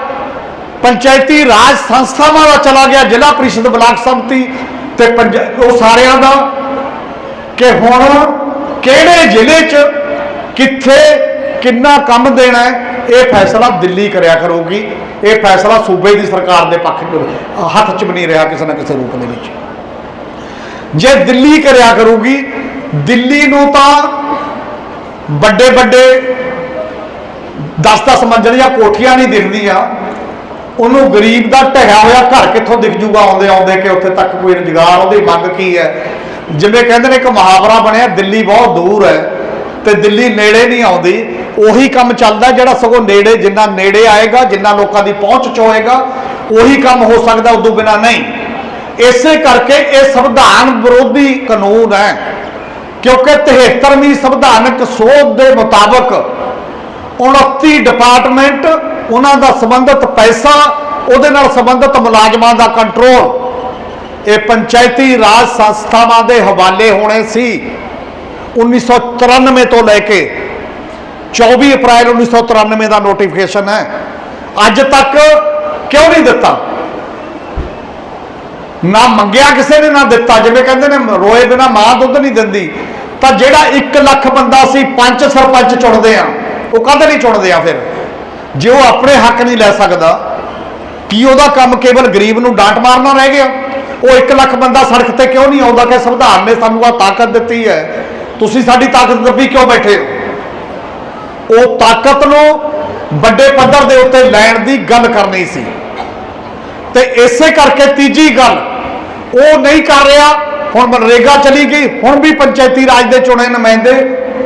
ਪੰਚਾਇਤੀ ਰਾਜ ਸੰਸਥਾਵਾਂ ਦਾ ਚਲਾ ਗਿਆ, ਜ਼ਿਲ੍ਹਾ ਪ੍ਰੀਸ਼ਦ ਬਲਾਕ ਸੰਮਤੀ ਤੇ ਪੰਜ- ਉਹ ਸਾਰਿਆਂ ਦਾ। ਕਿ ਹੁਣ ਕਿਹੜੇ ਜ਼ਿਲ੍ਹੇ 'ਚ ਕਿੱਥੇ ਕਿੰਨਾ ਕੰਮ ਦੇਣਾ ਹੈ? ਇਹ ਫੈਸਲਾ ਦਿੱਲੀ ਕਰਿਆ ਕਰੂਗੀ। ਇਹ ਫੈਸਲਾ ਸੂਬੇ ਦੀ ਸਰਕਾਰ ਦੇ ਪੱਖ ਹੱਥ 'ਚ ਵੀ ਨਹੀਂ ਰਿਹਾ ਕਿਸੇ ਨਾ ਕਿਸੇ ਰੂਪ ਦੇ ਵਿੱਚ। ਜੇ ਦਿੱਲੀ ਕਰਿਆ ਕਰੂਗੀ, ਦਿੱਲੀ ਨੂੰ ਤਾਂ ਵੱਡੇ ਵੱਡੇ 10-10 ਮੰਜ਼ਲੀਆਂ ਕੋਠੀਆਂ ਨਹੀਂ ਦਿਖਦੀਆਂ। ਉਹਨੂੰ ਗਰੀਬ ਦਾ ਢਹਿਆ ਹੋਇਆ ਘਰ ਕਿੱਥੋਂ ਦਿਖ ਜੂਗਾ ਆਉਂਦੇ ਆਉਂਦੇ ਕਿ ਉੱਥੇ ਤੱਕ ਕੋਈ ਰੁਜ਼ਗਾਰ, ਉਹਦੀ ਮੰਗ ਕੀ ਹੈ? ਜਿਵੇਂ ਕਹਿੰਦੇ ਨੇ ਇੱਕ ਮੁਹਾਵਰਾ ਬਣਿਆ, ਦਿੱਲੀ ਬਹੁਤ ਦੂਰ ਹੈ। ਤੇ ਦਿੱਲੀ ਨੇੜੇ ਨਹੀਂ ਆਉਂਦੀ। ਉਹੀ ਕੰਮ ਚੱਲਦਾ ਜਿਹੜਾ ਸਗੋਂ ਨੇੜੇ, ਜਿੰਨਾ ਨੇੜੇ ਆਏਗਾ, ਜਿੰਨਾ ਲੋਕਾਂ ਦੀ ਪਹੁੰਚ ਚ ਹੋਏਗਾ, ਉਹੀ ਕੰਮ ਹੋ ਸਕਦਾ ਉਦੋਂ ਬਿਨਾ ਨਹੀਂ। ਇਸੇ ਕਰਕੇ ਇਹ ਸੰਵਿਧਾਨ ਵਿਰੋਧੀ ਕਾਨੂੰਨ ਹੈ, ਕਿਉਂਕਿ 73ਵੀਂ ਸੰਵਿਧਾਨਕ ਸੋਧ ਦੇ ਮੁਤਾਬਕ 29 ਡਿਪਾਰਟਮੈਂਟ ਉਹਨਾਂ ਦਾ ਸੰਬੰਧਿਤ ਪੈਸਾ, ਉਹਦੇ ਨਾਲ ਸੰਬੰਧਿਤ ਮੁਲਾਜ਼ਮਾਂ ਦਾ ਕੰਟਰੋਲ ਇਹ ਪੰਚਾਇਤੀ ਰਾਜ ਸੰਸਥਾਵਾਂ ਦੇ ਹਵਾਲੇ ਹੋਣੇ ਸੀ। 1993 ਤੋਂ ਲੈ ਕੇ 24 ਅਪ੍ਰੈਲ 1993 ਦਾ ਨੋਟੀਫਿਕੇਸ਼ਨ ਹੈ। ਅੱਜ ਤੱਕ ਕਿਉਂ ਨਹੀਂ ਦਿੱਤਾ? ਨਾ ਮੰਗਿਆ ਕਿਸੇ ਨੇ, ਨਾ ਦਿੱਤਾ। ਜਿਵੇਂ ਕਹਿੰਦੇ ਨੇ, ਰੋਏ ਬਿਨਾ ਮਾਂ ਦੁੱਧ ਨਹੀਂ ਦਿੰਦੀ। ਤਾਂ ਜਿਹੜਾ 1 ਲੱਖ ਬੰਦਾ ਸੀ, ਪੰਜ ਸਰਪੰਚ ਚੁਣਦੇ ਆ। ਉਹ ਕਦੇ ਨਹੀਂ ਚੁਣਦੇ ਆ ਫਿਰ? ਜੇ ਉਹ ਆਪਣੇ ਹੱਕ ਨਹੀਂ ਲੈ ਸਕਦਾ, ਕੀ ਉਹਦਾ ਕੰਮ ਕੇਵਲ ਗਰੀਬ ਨੂੰ ਡਾਂਟ ਮਾਰਨਾ ਰਹਿ ਗਿਆ? ਉਹ 1 ਲੱਖ ਬੰਦਾ ਸੜਕ ਤੇ ਕਿਉਂ ਨਹੀਂ ਆਉਂਦਾ? ਕਿ ਸੰਵਿਧਾਨ ਨੇ ਸਾਨੂੰ ਆ ਤਾਕਤ ਦਿੱਤੀ ਹੈ। ਤੁਸੀਂ ਸਾਡੀ ਤਾਕਤ ਦੱਬੀ ਕਿਉਂ ਬੈਠੇ ਹੋ? ਉਹ ਤਾਕਤ ਨੂੰ ਵੱਡੇ ਪੱਧਰ ਦੇ ਉੱਤੇ ਲੈਣ ਦੀ ਗੱਲ ਕਰਨੀ ਸੀ। ਤੇ ਇਸੇ ਕਰਕੇ ਤੀਜੀ ਗੱਲ, ਉਹ ਨਹੀਂ ਕਰ ਰਿਹਾ, ਹੁਣ ਮਨਰੇਗਾ ਚਲੀ ਗਈ, ਹੁਣ ਵੀ ਪੰਚਾਇਤੀ ਰਾਜ ਦੇ ਚੁਣੇ ਨੁਮਾਇੰਦੇ,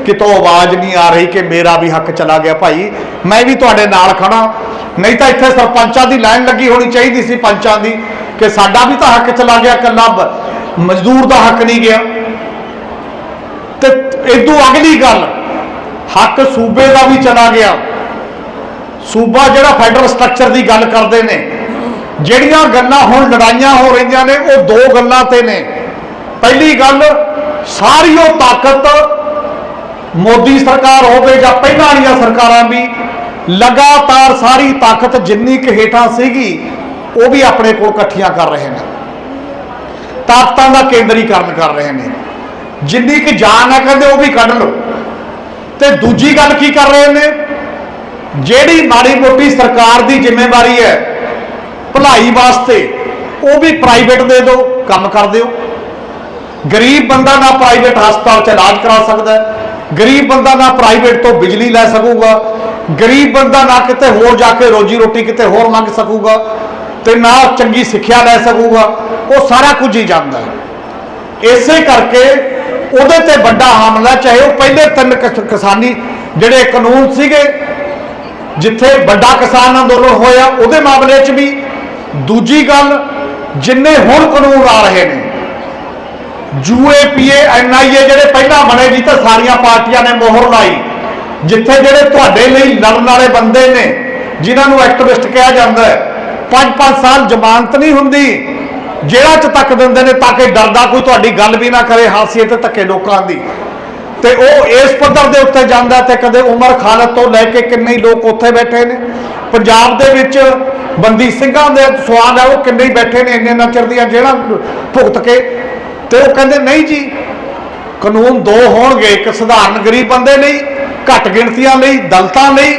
ਕਿਤੋਂ ਆਵਾਜ਼ ਨਹੀਂ ਆ ਰਹੀ ਕਿ ਮੇਰਾ ਵੀ ਹੱਕ ਚਲਾ ਗਿਆ ਭਾਈ, ਮੈਂ ਵੀ ਤੁਹਾਡੇ ਨਾਲ ਖੜਾ, ਨਹੀਂ ਤਾਂ ਇੱਥੇ ਸਰਪੰਚਾਂ ਦੀ ਲਾਈਨ ਲੱਗੀ ਹੋਣੀ ਚਾਹੀਦੀ ਸੀ ਪੰਚਾਂ ਦੀ, ਕਿ ਸਾਡਾ ਵੀ ਤਾਂ ਹੱਕ ਚਲਾ ਗਿਆ ਕੱਲਾ ਮਜ਼ਦੂਰ ਦਾ ਹੱਕ ਨਹੀਂ ਗਿਆ। ਤੇ ਇਦੋਂ ਅਗਲੀ ਗੱਲ, ਹੱਕ ਸੂਬੇ ਦਾ ਵੀ ਚਲਾ ਗਿਆ। ਸੂਬਾ ਜਿਹੜਾ ਫੈਡਰਲ ਸਟਰਕਚਰ ਦੀ ਗੱਲ ਕਰਦੇ ਨੇ, ਜਿਹੜੀਆਂ ਗੱਲਾਂ ਹੁਣ ਲੜਾਈਆਂ ਹੋ ਰਹੀਆਂ ਨੇ, ਉਹ ਦੋ ਗੱਲਾਂ ਤੇ ਨੇ। ਪਹਿਲੀ ਗੱਲ, ਸਾਰੀ ਉਹ ਤਾਕਤ ਮੋਦੀ ਸਰਕਾਰ ਹੋਵੇ ਜਾਂ ਪਹਿਲਾਂ ਵਾਲੀਆਂ ਸਰਕਾਰਾਂ ਵੀ, ਲਗਾਤਾਰ ਸਾਰੀ ਤਾਕਤ ਜਿੰਨੀ ਕੁ ਹੇਠਾਂ ਸੀਗੀ, ਉਹ ਵੀ ਆਪਣੇ ਕੋਲ ਇਕੱਠੀਆਂ ਕਰ ਰਹੇ ਨੇ। ਤਾਕਤਾਂ ਦਾ ਕੇਂਦਰੀਕਰਨ ਕਰ ਰਹੇ ਨੇ। ਜਿੰਨੀ ਕੁ ਜਾਨ ਹੈ ਕਹਿੰਦੇ ਉਹ ਵੀ ਕੱਢ ਲਓ। ਤੇ ਦੂਜੀ ਗੱਲ ਕੀ ਕਰ ਰਹੇ ਨੇ? ਜਿਹੜੀ ਮਾੜੀ ਮੋਟੀ ਸਰਕਾਰ ਦੀ ਜ਼ਿੰਮੇਵਾਰੀ ਹੈ, ਭਲਾਈ ਵਾਸਤੇ, ਉਹ ਵੀ ਪ੍ਰਾਈਵੇਟ ਦੇ ਦਿਓ, ਕੰਮ ਕਰ ਦਿਓ। ਗਰੀਬ ਬੰਦਾ ਨਾ ਪ੍ਰਾਈਵੇਟ ਹਸਪਤਾਲ 'ਚ ਇਲਾਜ ਕਰਾ ਸਕਦਾ ਗਰੀਬ ਬੰਦਾ ਨਾ ਪ੍ਰਾਈਵੇਟ ਤੋਂ ਬਿਜਲੀ ਲੈ ਸਕੂਗਾ। ਗਰੀਬ ਬੰਦਾ ਨਾ ਕਿਤੇ ਹੋਰ ਜਾ ਕੇ ਰੋਜੀ ਰੋਟੀ ਕਿਤੇ ਹੋਰ ਮੰਗ ਸਕੂਗਾ ਤੇ ਨਾ ਚੰਗੀ ਸਿੱਖਿਆ ਲੈ ਸਕੂਗਾ। ਉਹ ਸਾਰਾ ਕੁਝ ਹੀ ਜਾਂਦਾ ਹੈ। ਇਸੇ ਕਰਕੇ ਉਹਦੇ ਤੇ ਵੱਡਾ ਹਮਲਾ, ਚਾਹੇ ਉਹ ਪਹਿਲੇ ਤਿੰਨ ਕਿਸਾਨੀ ਜਿਹੜੇ ਕਾਨੂੰਨ ਸੀਗੇ, ਜਿੱਥੇ ਵੱਡਾ ਕਿਸਾਨ ਅੰਦੋਲਨ ਹੋਇਆ, ਉਹਦੇ ਮਾਮਲੇ 'ਚ ਵੀ ਦੂਜੀ ਗੱਲ, ਜਿੰਨੇ ਹੁਣ ਕਾਨੂੰਨ ਆ ਰਹੇ ਨੇ ਯੂਏ ਪੀਏ ਐਨਆਈਏ ਜਿਹੜੇ ਪਹਿਲਾਂ ਬਣੇ ਜੀ ਤਾਂ ਸਾਰੀਆਂ ਪਾਰਟੀਆਂ ਨੇ ਮੋਹਰ ਲਾਈ, ਜਿੱਥੇ ਜਿਹੜੇ ਤੁਹਾਡੇ ਲਈ ਲੜਨ ਵਾਲੇ ਬੰਦੇ ਨੇ, ਜਿਨ੍ਹਾਂ ਨੂੰ ਐਕਟਿਵਿਸਟ ਕਿਹਾ ਜਾਂਦਾ ਹੈ 5-5 ਸਾਲ ਜ਼ਮਾਨਤ ਨਹੀਂ ਹੁੰਦੀ ਜੇਲ੍ਹਾਂ 'ਚ ਤੱਕ ਦਿੰਦੇ ਨੇ ਤਾਂ ਕਿ ਡਰਦਾ ਕੋਈ ਤੁਹਾਡੀ ਗੱਲ ਵੀ ਨਾ ਕਰੇ, ਹਾਸੀਏ ਤੇ ਧੱਕੇ ਲੋਕਾਂ ਦੀ। ਤੇ ਉਹ ਇਸ ਪੱਧਰ ਦੇ ਉੱਤੇ ਜਾਂਦਾ ਤੇ ਕਦੇ ਉਮਰ ਖਾਲਦ ਤੋਂ ਲੈ ਕੇ ਕਿੰਨੇ ਹੀ ਲੋਕ ਉੱਥੇ ਬੈਠੇ ਨੇ। ਪੰਜਾਬ ਦੇ ਵਿੱਚ ਬੰਦੀ ਸਿੰਘਾਂ ਦੇ ਸਵਾਲ ਹੈ ਉਹ ਕਿੰਨੇ ਹੀ ਬੈਠੇ ਨੇ ਇੰਨੇ ਨਾ ਚਿਰ ਦੀਆਂ ਜੇਲ੍ਹਾਂ ਭੁਗਤ ਕੇ। ਤੇ ਉਹ ਕਹਿੰਦੇ, ਨਹੀਂ ਜੀ, ਕਾਨੂੰਨ ਦੋ ਹੋਣਗੇ, ਇੱਕ ਸਧਾਰਨ ਗਰੀਬ ਬੰਦੇ ਲਈ, ਘੱਟ ਗਿਣਤੀਆਂ ਲਈ, ਦਲਤਾਂ ਲਈ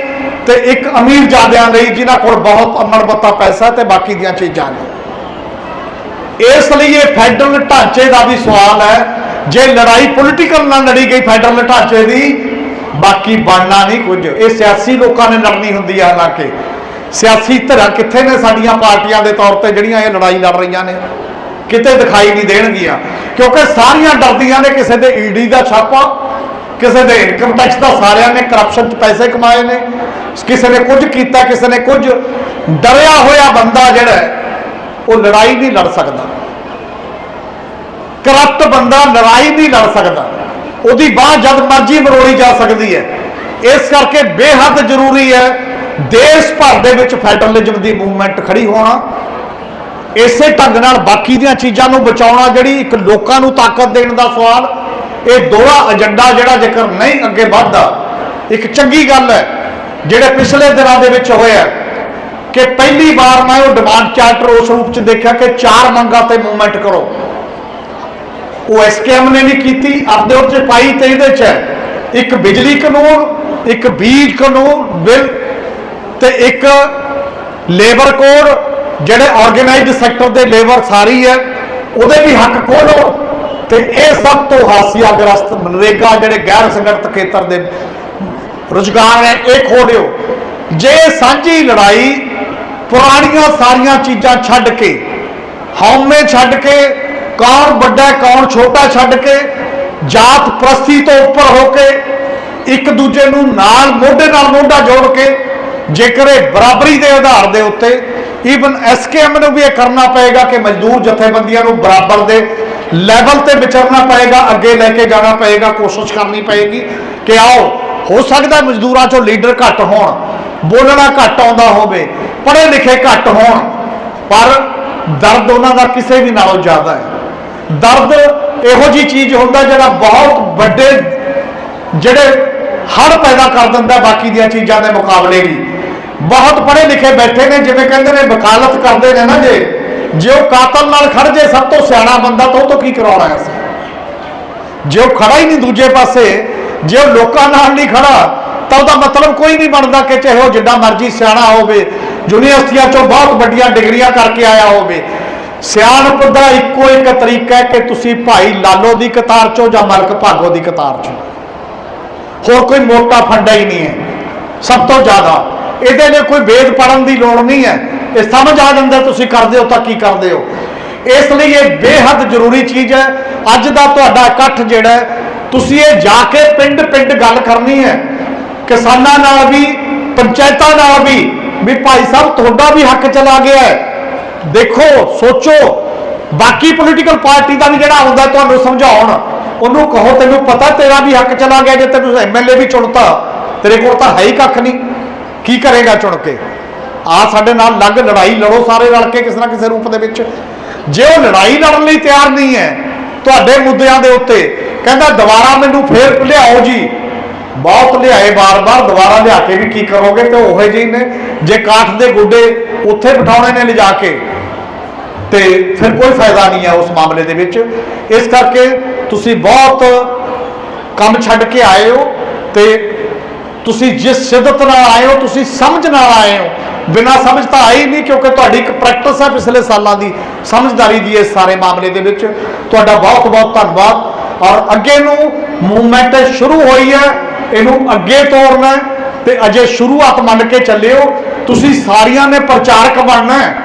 ਤੇ ਇੱਕ ਅਮੀਰ ਜਾਦਿਆਂ ਲਈ, ਜਿਨ੍ਹਾਂ ਕੋਲ ਬਹੁਤ ਅਮਰਬਤਾ ਪੈਸਾ ਤੇ ਬਾਕੀ ਦੀਆਂ ਚੀਜ਼ਾਂ ਨੇ। ਇਸ ਲਈ ਇਹ ਫੈਡਰਲ ਢਾਂਚੇ ਦਾ ਵੀ ਸਵਾਲ ਹੈ। ਜੇ ਲੜਾਈ ਪੋਲੀਟੀਕਲ ਨਾਲ ਲੜੀ ਗਈ ਫੈਡਰਲ ਢਾਂਚੇ ਦੀ, ਬਾਕੀ ਬਣਨਾ ਨਹੀਂ ਕੁਝ। ਇਹ ਸਿਆਸੀ ਲੋਕਾਂ ਨੇ ਲੜਨੀ ਹੁੰਦੀ ਹੈ ਹਾਲਾਂਕਿ। ਸਿਆਸੀ ਧਿਰਾਂ ਕਿੱਥੇ ਨੇ ਸਾਡੀਆਂ ਪਾਰਟੀਆਂ ਦੇ ਤੌਰ ਤੇ ਜਿਹੜੀਆਂ ਇਹ ਲੜਾਈ ਲੜ ਰਹੀਆਂ ਨੇ? ਕਿਤੇ ਦਿਖਾਈ ਨਹੀਂ ਦੇਣਗੀਆਂ। ਕਿਉਂਕਿ ਸਾਰੀਆਂ ਡਰਦੀਆਂ ਨੇ ਕਿਸੇ ਦੇ ਈਡੀ ਦਾ ਛਾਪਾ, ਕਿਸੇ ਦੇ ਇਨਕਮ ਟੈਕਸ ਦਾ ਸਾਰਿਆਂ ਨੇ ਕਰਪਸ਼ਨ 'ਚ ਪੈਸੇ ਕਮਾਏ ਨੇ। ਕਿਸੇ ਨੇ ਕੁਝ ਕੀਤਾ, ਕਿਸੇ ਨੇ ਕੁਝ ਡਰਿਆ ਹੋਇਆ ਬੰਦਾ ਜਿਹੜਾ ਉਹ ਲੜਾਈ ਨਹੀਂ ਲੜ ਸਕਦਾ। ਕਰਪਟ ਬੰਦਾ ਲੜਾਈ ਨਹੀਂ ਲੜ ਸਕਦਾ। ਉਹਦੀ ਬਾਹ ਜਦ ਮਰਜ਼ੀ ਮਰੋੜੀ ਜਾ ਸਕਦੀ ਹੈ। ਇਸ ਕਰਕੇ ਬੇਹੱਦ ਜ਼ਰੂਰੀ ਹੈ ਦੇਸ਼ ਭਰ ਦੇ ਵਿੱਚ ਫੈਡਰਲਿਜ਼ਮ ਦੀ ਮੂਵਮੈਂਟ ਖੜੀ ਹੋਣਾ। ਇਸੇ ਢੰਗ ਨਾਲ ਬਾਕੀ ਦੀਆਂ ਚੀਜ਼ਾਂ ਨੂੰ ਬਚਾਉਣਾ ਜਿਹੜੀ ਇੱਕ ਲੋਕਾਂ ਨੂੰ ਤਾਕਤ ਦੇਣ ਦਾ ਸਵਾਲ, ਇਹ ਦੋਹਾ ਏਜੰਡਾ ਜਿਹੜਾ ਜੇਕਰ ਨਹੀਂ ਅੱਗੇ ਵੱਧਦਾ, ਇੱਕ ਚੰਗੀ ਗੱਲ ਹੈ, ਜਿਹੜੇ ਪਿਛਲੇ ਦਿਨਾਂ ਦੇ ਵਿੱਚ ਹੋਇਆ ਕਿ ਪਹਿਲੀ ਵਾਰ ਮੈਂ ਉਹ ਡਿਮਾਂਡ ਚਾਰਟਰ ਉਸ ਰੂਪ ਚ ਦੇਖਿਆ ਕਿ ਚਾਰ ਮੰਗਾਂ ਤੇ ਮੂਵਮੈਂਟ ਕਰੋ। ਉਹ ਐਸਕੇਐਮ ਨੇ ਨਹੀਂ ਕੀਤੀ, ਆਪਦੇ ਉੱਤੇ ਪਾਈ ਤੇ ਇਹਦੇ ਚ। ਹੈ ਇੱਕ ਬਿਜਲੀ ਕਾਨੂੰਨ, ਇੱਕ ਬੀਜ ਕਾਨੂੰਨ, ਬਿੱਲ ਤੇ ਇੱਕ ਲੇਬਰ ਕੋਡ ਜਿਹੜੇ ਆਰਗੇਨਾਈਜ਼ਡ ਸੈਕਟਰ ਦੇ ਲੇਬਰ ਸਾਰੀ ਹੈ, ਉਹਦੇ ਵੀ ਹੱਕ ਖੋਲੋ ਤੇ ਇਹ ਸਭ ਤੋਂ ਹਾਸੀਆਗ੍ਰਸਤ ਮਨਰੇਗਾ ਜਿਹੜੇ ਗੈਰ ਸੰਗਠਿਤ ਖੇਤਰ ਦੇ ਰੁਜ਼ਗਾਰ ਹੈ, ਇਹ ਖੋੜਿਓ ਜੇ ਸਾਂਝੀ ਲੜਾਈ ਪੁਰਾਣੀਆਂ ਸਾਰੀਆਂ ਚੀਜ਼ਾਂ ਛੱਡ ਕੇ, ਹਉਮੈ ਛੱਡ ਕੇ, ਕੌਣ ਵੱਡਾ, ਕੌਣ ਛੋਟਾ ਛੱਡ ਕੇ, ਜਾਤ ਪ੍ਰਸਤੀ ਤੋਂ ਉੱਪਰ ਹੋ ਕੇ, ਇੱਕ ਦੂਜੇ ਨੂੰ ਨਾਲ ਮੋਢੇ ਨਾਲ ਮੋਢਾ ਜੋੜ ਕੇ, ਜੇਕਰ ਇਹ ਬਰਾਬਰੀ ਦੇ ਆਧਾਰ ਦੇ ਉੱਤੇ ਈਵਨ ਐਸਕੇਐਮ ਨੂੰ ਵੀ ਇਹ ਕਰਨਾ ਪਏਗਾ ਕਿ ਮਜ਼ਦੂਰ ਜਥੇਬੰਦੀਆਂ ਨੂੰ ਬਰਾਬਰ ਦੇ ਲੈਵਲ ਤੇ ਵਿਚਰਨਾ ਪਏਗਾ, ਅੱਗੇ ਲੈ ਕੇ ਜਾਣਾ ਪਏਗਾ, ਕੋਸ਼ਿਸ਼ ਕਰਨੀ ਪਏਗੀ ਕਿ ਆਓ, ਹੋ ਸਕਦਾ ਮਜ਼ਦੂਰਾਂ ਚੋਂ ਲੀਡਰ ਘੱਟ ਹੋਣ, ਬੋਲਣਾ ਘੱਟ ਆਉਂਦਾ ਹੋਵੇ ਪੜ੍ਹੇ ਲਿਖੇ ਘੱਟ ਹੋਣ, ਪਰ ਦਰਦ ਉਹਨਾਂ ਦਾ ਕਿਸੇ ਵੀ ਨਾਲੋਂ ਜ਼ਿਆਦਾ ਹੈ। ਦਰਦ ਇਹੋ ਜੀ ਚੀਜ਼ ਹੁੰਦਾ ਜਿਹੜਾ ਬਹੁਤ ਵੱਡੇ, ਜਿਹੜੇ ਹੜ ਪੈਦਾ ਕਰ ਦਿੰਦਾ ਬਾਕੀ ਦੀਆਂ ਚੀਜ਼ਾਂ ਦੇ ਮੁਕਾਬਲੇ ਵੀ। ਬਹੁਤ ਪੜ੍ਹੇ ਲਿਖੇ ਬੈਠੇ ਨੇ, ਜਿਵੇਂ ਕਹਿੰਦੇ ਨੇ, ਵਕਾਲਤ ਕਰਦੇ ਨੇ ਨਾ ਜੇ ਜੇ ਉਹ ਕਾਤਲ ਨਾਲ ਖੜ ਜੇ, ਸਭ ਤੋਂ ਸਿਆਣਾ ਬੰਦਾ ਤਾਂ ਉਹ ਤੋਂ ਕੀ ਕਰਾਉਣਾ ਹੈ ਜੇ ਉਹ ਖੜਾ ਹੀ ਨਹੀਂ ਦੂਜੇ ਪਾਸੇ, ਜੇ ਉਹ ਲੋਕਾਂ ਨਾਲ ਨਹੀਂ ਖੜਾ ਤਾਂ ਉਹਦਾ ਮਤਲਬ ਕੋਈ ਨਹੀਂ ਬਣਦਾ ਕਿ ਚਾਹੇ ਉਹ ਜਿੱਡਾ ਮਰਜ਼ੀ ਸਿਆਣਾ ਹੋਵੇ ਯੂਨੀਵਰਸਿਟੀਆਂ ਚੋਂ ਬਹੁਤ ਵੱਡੀਆਂ ਡਿਗਰੀਆਂ ਕਰਕੇ ਆਇਆ ਹੋਵੇ। ਸਿਆਣਪ ਦਾ ਇੱਕੋ ਇੱਕ ਤਰੀਕਾ ਹੈ ਕਿ ਤੁਸੀਂ ਭਾਈ ਲਾਲੋ ਦੀ ਕਤਾਰ ਚੋਂ ਜਾਂ ਮਲਕ ਭਾਗੋ ਦੀ ਕਤਾਰ ਚੋਂ। ਹੋਰ ਕੋਈ ਮੋਟਾ ਫੰਡਾ ਹੀ ਨਹੀਂ ਹੈ। ਸਭ ਤੋਂ ਜ਼ਿਆਦਾ ਇਹਦੇ ਲਈ ਕੋਈ ਵੇਦ ਪੜਨ ਦੀ ਲੋੜ ਨਹੀਂ ਹੈ। ਇਹ ਸਮਝ ਆ ਜਾਂਦਾ ਤੁਸੀਂ ਕਰਦੇ ਹੋ ਤਾਂ ਕੀ ਕਰਦੇ ਹੋ। ਇਸ ਲਈ ਇਹ ਬੇਹੱਦ ਜ਼ਰੂਰੀ ਚੀਜ਼ ਹੈ। ਅੱਜ ਦਾ ਤੁਹਾਡਾ ਇਕੱਠ ਜਿਹੜਾ ਤੁਸੀਂ ਇਹ ਜਾ ਕੇ ਪਿੰਡ ਪਿੰਡ ਗੱਲ ਕਰਨੀ ਹੈ। ਕਿਸਾਨਾਂ ਨਾਲ ਵੀ, ਪੰਚਾਇਤਾਂ ਨਾਲ ਵੀ ਵੀ ਭਾਈ ਸਾਹਿਬ, ਤੁਹਾਡਾ ਵੀ ਹੱਕ ਚਲਾ ਗਿਆ ਹੈ। ਦੇਖੋ, ਸੋਚੋ, ਬਾਕੀ ਪੋਲੀਟੀਕਲ ਪਾਰਟੀ ਦਾ ਵੀ ਜਿਹੜਾ ਆਉਂਦਾ ਤੁਹਾਨੂੰ ਸਮਝਾਉਣ, ਉਹਨੂੰ ਕਹੋ, ਤੈਨੂੰ ਪਤਾ ਤੇਰਾ ਵੀ ਹੱਕ ਚਲਾ ਗਿਆ ਜੇ ਤੈਨੂੰ ਐਮਐਲਏ ਵੀ ਚੁਣਤਾ। ਤੇਰੇ ਕੋਲ ਤਾਂ ਹੈ ਹੀ ਕੱਖ ਨਹੀਂ। ਕੀ ਕਰੇਗਾ ਚੁਣ ਕੇ? ਆ ਸਾਡੇ ਨਾਲ ਲੱਗ ਲੜਾਈ ਲੜੋ ਸਾਰੇ ਰਲ ਕੇ ਕਿਸੇ ਨਾ ਕਿਸੇ ਰੂਪ ਦੇ ਵਿੱਚ। ਜੇ ਉਹ ਲੜਾਈ ਲੜਨ ਲਈ ਤਿਆਰ ਨਹੀਂ ਹੈ, ਤੁਹਾਡੇ ਮੁੱਦਿਆਂ ਦੇ ਉੱਤੇ ਕਹਿੰਦਾ, ਦੁਬਾਰਾ ਮੈਨੂੰ ਫੇਰ ਲਿਆਓ ਜੀ। ਬਹੁਤ ਲਿਆਏ ਬਾਰ-ਬਾਰ, ਦੁਬਾਰਾ ਲਿਆ ਕੇ ਵੀ ਕੀ ਕਰੋਗੇ ਤੇ ਉਹੇ ਜਿਹੇ ਨੇ। ਜੇ ਕਾਠ ਦੇ ਗੁੱਡੇ ਉੱਥੇ ਬਿਠਾਉਣੇ ਨੇ ਲਿਜਾ ਕੇ, ਤੇ ਫਿਰ ਕੋਈ ਫਾਇਦਾ ਨਹੀਂ ਹੈ ਉਸ ਮਾਮਲੇ ਦੇ ਵਿੱਚ। ਇਸ ਕਰਕੇ ਤੁਸੀਂ ਬਹੁਤ ਕੰਮ ਛੱਡ ਕੇ ਆਏ ਹੋ ਤੇ ਤੁਸੀਂ ਜਿਸ ਸ਼ਿੱਦਤ ਨਾਲ ਆਏ ਹੋ, ਤੁਸੀਂ ਸਮਝ ਨਾਲ ਆਏ ਹੋ। ਬਿਨਾਂ ਸਮਝ ਤਾਂ ਆਈ ਨਹੀਂ, ਕਿਉਂਕਿ ਤੁਹਾਡੀ ਇੱਕ ਪ੍ਰੈਕਟਿਸ ਹੈ ਪਿਛਲੇ ਸਾਲਾਂ ਦੀ। ਸਮਝਦਾਰੀ ਦੀ ਇਸ ਸਾਰੇ ਮਾਮਲੇ ਦੇ ਵਿੱਚ। ਤੁਹਾਡਾ ਬਹੁਤ ਬਹੁਤ ਧੰਨਵਾਦ। ਔਰ ਅੱਗੇ ਨੂੰ ਮੂਵਮੈਂਟ ਸ਼ੁਰੂ ਹੋਈ ਹੈ। ਇਹਨੂੰ ਅੱਗੇ ਤੋਰਨਾ ਹੈ ਤੇ ਅਜੇ ਸ਼ੁਰੂਆਤ ਮੰਨ ਕੇ ਚੱਲਿਓ, ਤੁਸੀਂ ਸਾਰੀਆਂ ਨੇ ਪ੍ਰਚਾਰਕ ਬਣਨਾ ਹੈ।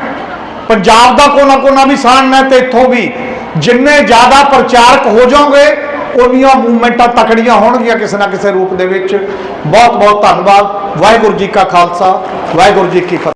ਪੰਜਾਬ ਦਾ ਕੋਨਾ ਕੋਨਾ ਵੀ ਸਾੜਨਾ ਹੈ ਤੇ ਇੱਥੋਂ ਵੀ। ਜਿੰਨੇ ਜ਼ਿਆਦਾ ਪ੍ਰਚਾਰਕ ਹੋ ਜਾਓਗੇ, ਉਹਨੀਆਂ ਮੂਵਮੈਂਟਾਂ ਤਕੜੀਆਂ ਹੋਣਗੀਆਂ ਕਿਸੇ ਨਾ ਕਿਸੇ ਰੂਪ ਦੇ ਵਿੱਚ। ਬਹੁਤ ਬਹੁਤ ਧੰਨਵਾਦ। ਵਾਹਿਗੁਰੂ ਜੀ ਕਾ ਖਾਲਸਾ, ਵਾਹਿਗੁਰੂ ਜੀ ਕੀ ਫਤਿਹ।